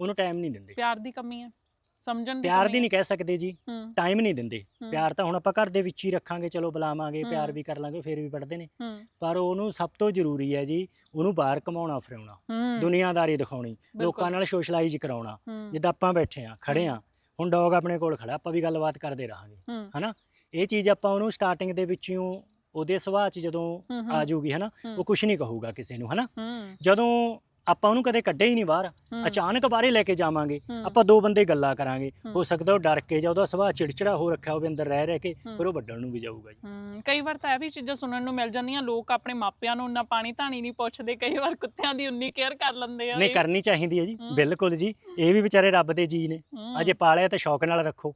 ਉਹਨੂੰ ਟਾਈਮ ਨਹੀਂ ਦਿੰਦੇ। ਪਿਆਰ ਦੀ ਕਮੀ ਹੈ। ਸਮਝਣ ਦੀ ਪਿਆਰ ਦੀ। ਨਹੀਂ ਕਹਿ ਸਕਦੇ ਜੀ ਹੂੰ, ਟਾਈਮ ਨਹੀਂ ਦਿੰਦੇ। ਹੂੰ, ਪਿਆਰ ਤਾਂ ਹੁਣ ਆਪਾਂ ਘਰ ਦੇ ਵਿੱਚ ਹੀ ਰੱਖਾਂਗੇ ਚਲੋ ਬੁਲਾਵਾਂਗੇ ਪਿਆਰ ਹੂੰ। ਵੀ ਕਰ ਲਾਂਗੇ ਫਿਰ ਵੀ ਪੜਦੇ ਨੇ। ਹੂੰ, ਪਰ ਉਹਨੂੰ ਸਭ ਤੋਂ ਜ਼ਰੂਰੀ ਹੈ ਜੀ ਉਹਨੂੰ ਬਾਹਰ ਕਮਾਉਣਾ ਫਿਰਾਉਣਾ। ਹੂੰ, ਦੁਨੀਆਦਾਰੀ ਦਿਖਾਉਣੀ। ਲੋਕਾਂ ਨਾਲ ਸੋਸ਼ਲਾਈਜ਼ ਕਰਾਉਣਾ। ਹੂੰ, ਜਿੱਦਾਂ ਆਪਾਂ ਬੈਠੇ ਆ ਖੜੇ ਆ ਹੁਣ ਡੌਗ ਆਪਣੇ ਕੋਲ ਖੜਾ ਆਪਾਂ ਵੀ ਗੱਲਬਾਤ ਕਰਦੇ ਰਹਾਂਗੇ ਹੂੰ, ਹਨਾ? ਇਹ ਚੀਜ਼ ਆਪਾਂ ਉਹਨੂੰ ਸਟਾਰਟਿੰਗ ਦੇ ਵਿੱਚ ਹੀ ਉਹਦੇ ਸੁਭਾਅ 'ਚ ਜਦੋਂ ਹੂੰ, ਹੂੰ, ਆ ਜਾਊਗੀ ਹਨਾ? ਹੂੰ, ਉਹ ਕੁਝ ਨਹੀਂ ਕਹੂਗਾ ਕਿਸੇ ਨੂੰ ਹਨਾ? ਹੂੰ, ਜਦੋਂ ਆਪਾਂ ਉਹਨੂੰ ਕਦੇ ਕੱਢੇ ਹੀ ਨਹੀਂ ਬਾਹਰ। ਅਚਾਨਕ ਬਾਹਰੇ ਲੈ ਕੇ ਜਾਵਾਂਗੇ। ਆਪਾਂ ਦੋ ਬੰਦੇ ਗੱਲਾਂ ਕਰਾਂਗੇ। ਹੂੰ। ਸਕਦਾ ਉਹ ਡਰ ਕੇ ਜਾਂ ਉਹਦਾ ਸੁਭਾਅ ਚਿੜਚਿੜਾ ਹੋ ਰੱਖਿਆ ਹੋਵੇ ਅੰਦਰ ਰਹਿ ਰਹਿ ਕੇ। ਫਿਰ ਉਹ ਵੱਢਣ ਨੂੰ ਵੀ ਜਾਊਗਾ ਜੀ। ਕਈ ਵਾਰ ਤਾਂ ਇਹ ਵੀ ਚੀਜ਼ਾਂ ਸੁਣਨ ਨੂੰ ਮਿਲ ਜਾਂਦੀਆਂ। ਲੋਕ ਆਪਣੇ ਮਾਪਿਆਂ ਨੂੰ ਨਾ ਪਾਣੀ ਧਾਣੀ ਨਹੀਂ ਪੁੱਛਦੇ। ਕਈ ਵਾਰ ਕੁੱਤਿਆਂ ਦੀ ਉਨੀ ਕੇਅਰ ਕਰ ਲੈਂਦੇ ਆ ਨਹੀਂ। ਕਰਨੀ ਚਾਹੀਦੀ ਹੈ ਜੀ। ਬਿਲਕੁਲ ਜੀ। ਇਹ ਵੀ ਵਿਚਾਰੇ ਰੱਬ ਦੇ ਜੀ ਨੇ। ਅਜੇ ਪਾਲਿਆ ਤਾਂ ਸ਼ੌਕ ਨਾਲ ਰੱਖੋ।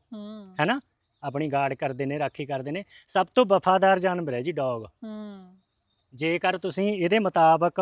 ਹੈਨਾ ਆਪਣੀ ਗਾਰਡ ਕਰਦੇ ਨੇ ਰਾਖੀ ਕਰਦੇ ਨੇ। ਸਭ ਤੋਂ ਵਫਾਦਾਰ ਜਾਨਵਰ ਹੈ ਜੀ ਡੌਗ। ਹੂੰ, ਜੇਕਰ ਤੁਸੀਂ ਇਹਦੇ ਮੁਤਾਬਕ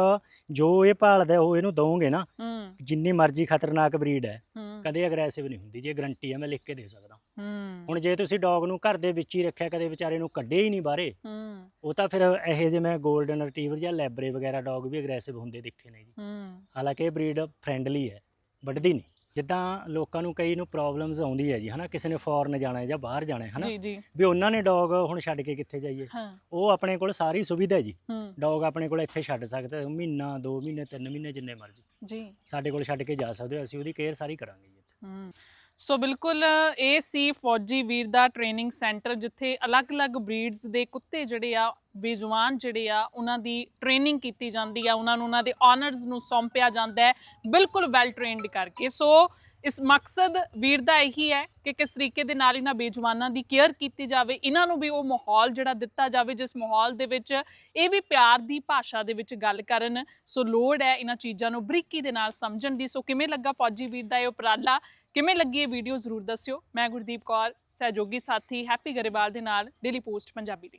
ਜੋ ਇਹ ਭਾਲਦਾ ਉਹ ਇਹਨੂੰ ਦਵੋਗੇ ਨਾ ਹੂੰ, ਜਿੰਨੀ ਮਰਜ਼ੀ ਖਤਰਨਾਕ ਬਰੀਡ ਹੈ ਹੂੰ, ਕਦੇ ਅਗਰੈਸਿਵ ਨਹੀਂ ਹੁੰਦੀ ਜੇ ਗਰੰਟੀ ਹੈ ਮੈਂ ਲਿਖ ਕੇ ਦੇ ਸਕਦਾ। ਹੂੰ, ਹੁਣ ਜੇ ਤੁਸੀਂ ਡੌਗ ਨੂੰ ਘਰ ਦੇ ਵਿੱਚ ਹੀ ਰੱਖਿਆ ਕਦੇ ਵਿਚਾਰੇ ਨੂੰ ਕੱਢੇ ਹੀ ਨਹੀਂ ਬਾਹਰੇ ਹੂੰ, ਉਹ ਤਾਂ ਫਿਰ ਇਹੋ ਜਿਹੇ ਮੈਂ 골ਡਨ ਰਿਟਰੀਵਰ ਜਾਂ ਲੈਬਰੇ ਵਗੈਰਾ ਡੌਗ ਵੀ ਅਗਰੈਸਿਵ ਹੁੰਦੇ ਦੇਖੇ ਨੇ ਜੀ। ਹੂੰ, ਹਾਲਾਂਕਿ ਇਹ ਬਰੀਡ ਫ੍ਰੈਂਡਲੀ ਹੈ ਵੱਢਦੀ ਨਹੀਂ। ਜਿੱਦਾਂ ਲੋਕਾਂ ਨੂੰ ਕਈ ਨੂੰ ਪ੍ਰੋਬਲਮਸ ਆਉਂਦੀ ਹੈ ਜੀ ਹਨਾ? ਕਿਸੇ ਨੇ ਫੋਰਨ ਜਾਣਾ ਹੈ ਜਾਂ ਬਾਹਰ ਜਾਣਾ ਹੈ ਹਨਾ? ਜੀ ਜੀ। ਵੀ ਉਹਨਾਂ ਨੇ ਡੌਗ ਹੁਣ ਛੱਡ ਕੇ ਕਿੱਥੇ ਜਾਈਏ? ਹਾਂ। ਉਹ ਆਪਣੇ ਕੋਲ ਸਾਰੀ ਸੁਵਿਧਾ ਹੈ ਜੀ। ਹੂੰ। ਡੌਗ ਆਪਣੇ ਕੋਲ ਇੱਥੇ ਛੱਡ ਸਕਦੇ ਮਹੀਨਾ 2 ਮਹੀਨੇ 3 ਮਹੀਨੇ ਜਿੰਨੇ ਮਰਜ਼ੀ। ਜੀ। ਸਾਡੇ ਕੋਲ ਛੱਡ ਕੇ ਜਾ ਸਕਦੇ ਹੋ ਅਸੀਂ ਉਹਦੀ ਕੇਅਰ ਸਾਰੀ ਕਰਾਂਗੇ ਜੀ ਹੂੰ। ਸੋ ਬਿਲਕੁਲ, ਇਹ ਸੀ ਫੌਜੀ ਵੀਰ ਦਾ ਟ੍ਰੇਨਿੰਗ ਸੈਂਟਰ ਜਿੱਥੇ ਅਲੱਗ-ਅਲੱਗ ਬਰੀਡਸ ਦੇ ਕੁੱਤੇ ਜਿਹੜੇ ਆ, ਬੇਜਵਾਨ ਜਿਹੜੇ ਆ, ਉਹਨਾਂ ਦੀ ਟ੍ਰੇਨਿੰਗ ਕੀਤੀ ਜਾਂਦੀ ਆ, ਉਹਨਾਂ ਨੂੰ ਉਹਨਾਂ ਦੇ ਆਨਰਸ ਨੂੰ ਸੌਂਪਿਆ ਜਾਂਦਾ ਹੈ, ਬਿਲਕੁਲ ਵੈਲ ਟ੍ਰੇਨਡ ਕਰਕੇ। ਸੋ ਇਸ ਮਕਸਦ ਵੀਰ ਦਾ ਇਹੀ ਹੈ ਕਿ ਕਿਸ ਤਰੀਕੇ ਦੇ ਨਾਲ ਇਹਨਾਂ ਬੇਜਵਾਨਾਂ ਦੀ ਕੇਅਰ ਕੀਤੀ ਜਾਵੇ, ਇਹਨਾਂ ਨੂੰ ਵੀ ਉਹ ਮਾਹੌਲ ਜਿਹੜਾ ਦਿੱਤਾ ਜਾਵੇ, ਜਿਸ ਮਾਹੌਲ ਦੇ ਵਿੱਚ ਇਹ ਵੀ ਪਿਆਰ ਦੀ ਭਾਸ਼ਾ ਦੇ ਵਿੱਚ ਗੱਲ ਕਰਨ। ਸੋ ਲੋੜ ਹੈ ਇਹਨਾਂ ਚੀਜ਼ਾਂ ਨੂੰ ਬਰੀਕੀ ਦੇ ਨਾਲ ਸਮਝਣ ਦੀ। ਸੋ ਕਿਵੇਂ ਲੱਗਾ ਫੌਜੀ ਵੀਰ ਦਾ ਇਹ ਉਪਰਾਲਾ? ਕਿਵੇਂ ਲੱਗੀ ਇਹ ਵੀਡੀਓ ਜ਼ਰੂਰ ਦੱਸਿਓ। ਮੈਂ ਗੁਰਦੀਪ ਕੌਰ, ਸਹਿਯੋਗੀ ਸਾਥੀ ਹੈਪੀ ਗਰੇਵਾਲ ਦੇ ਨਾਲ ਡੇਲੀ ਪੋਸਟ ਪੰਜਾਬੀ ਲਈ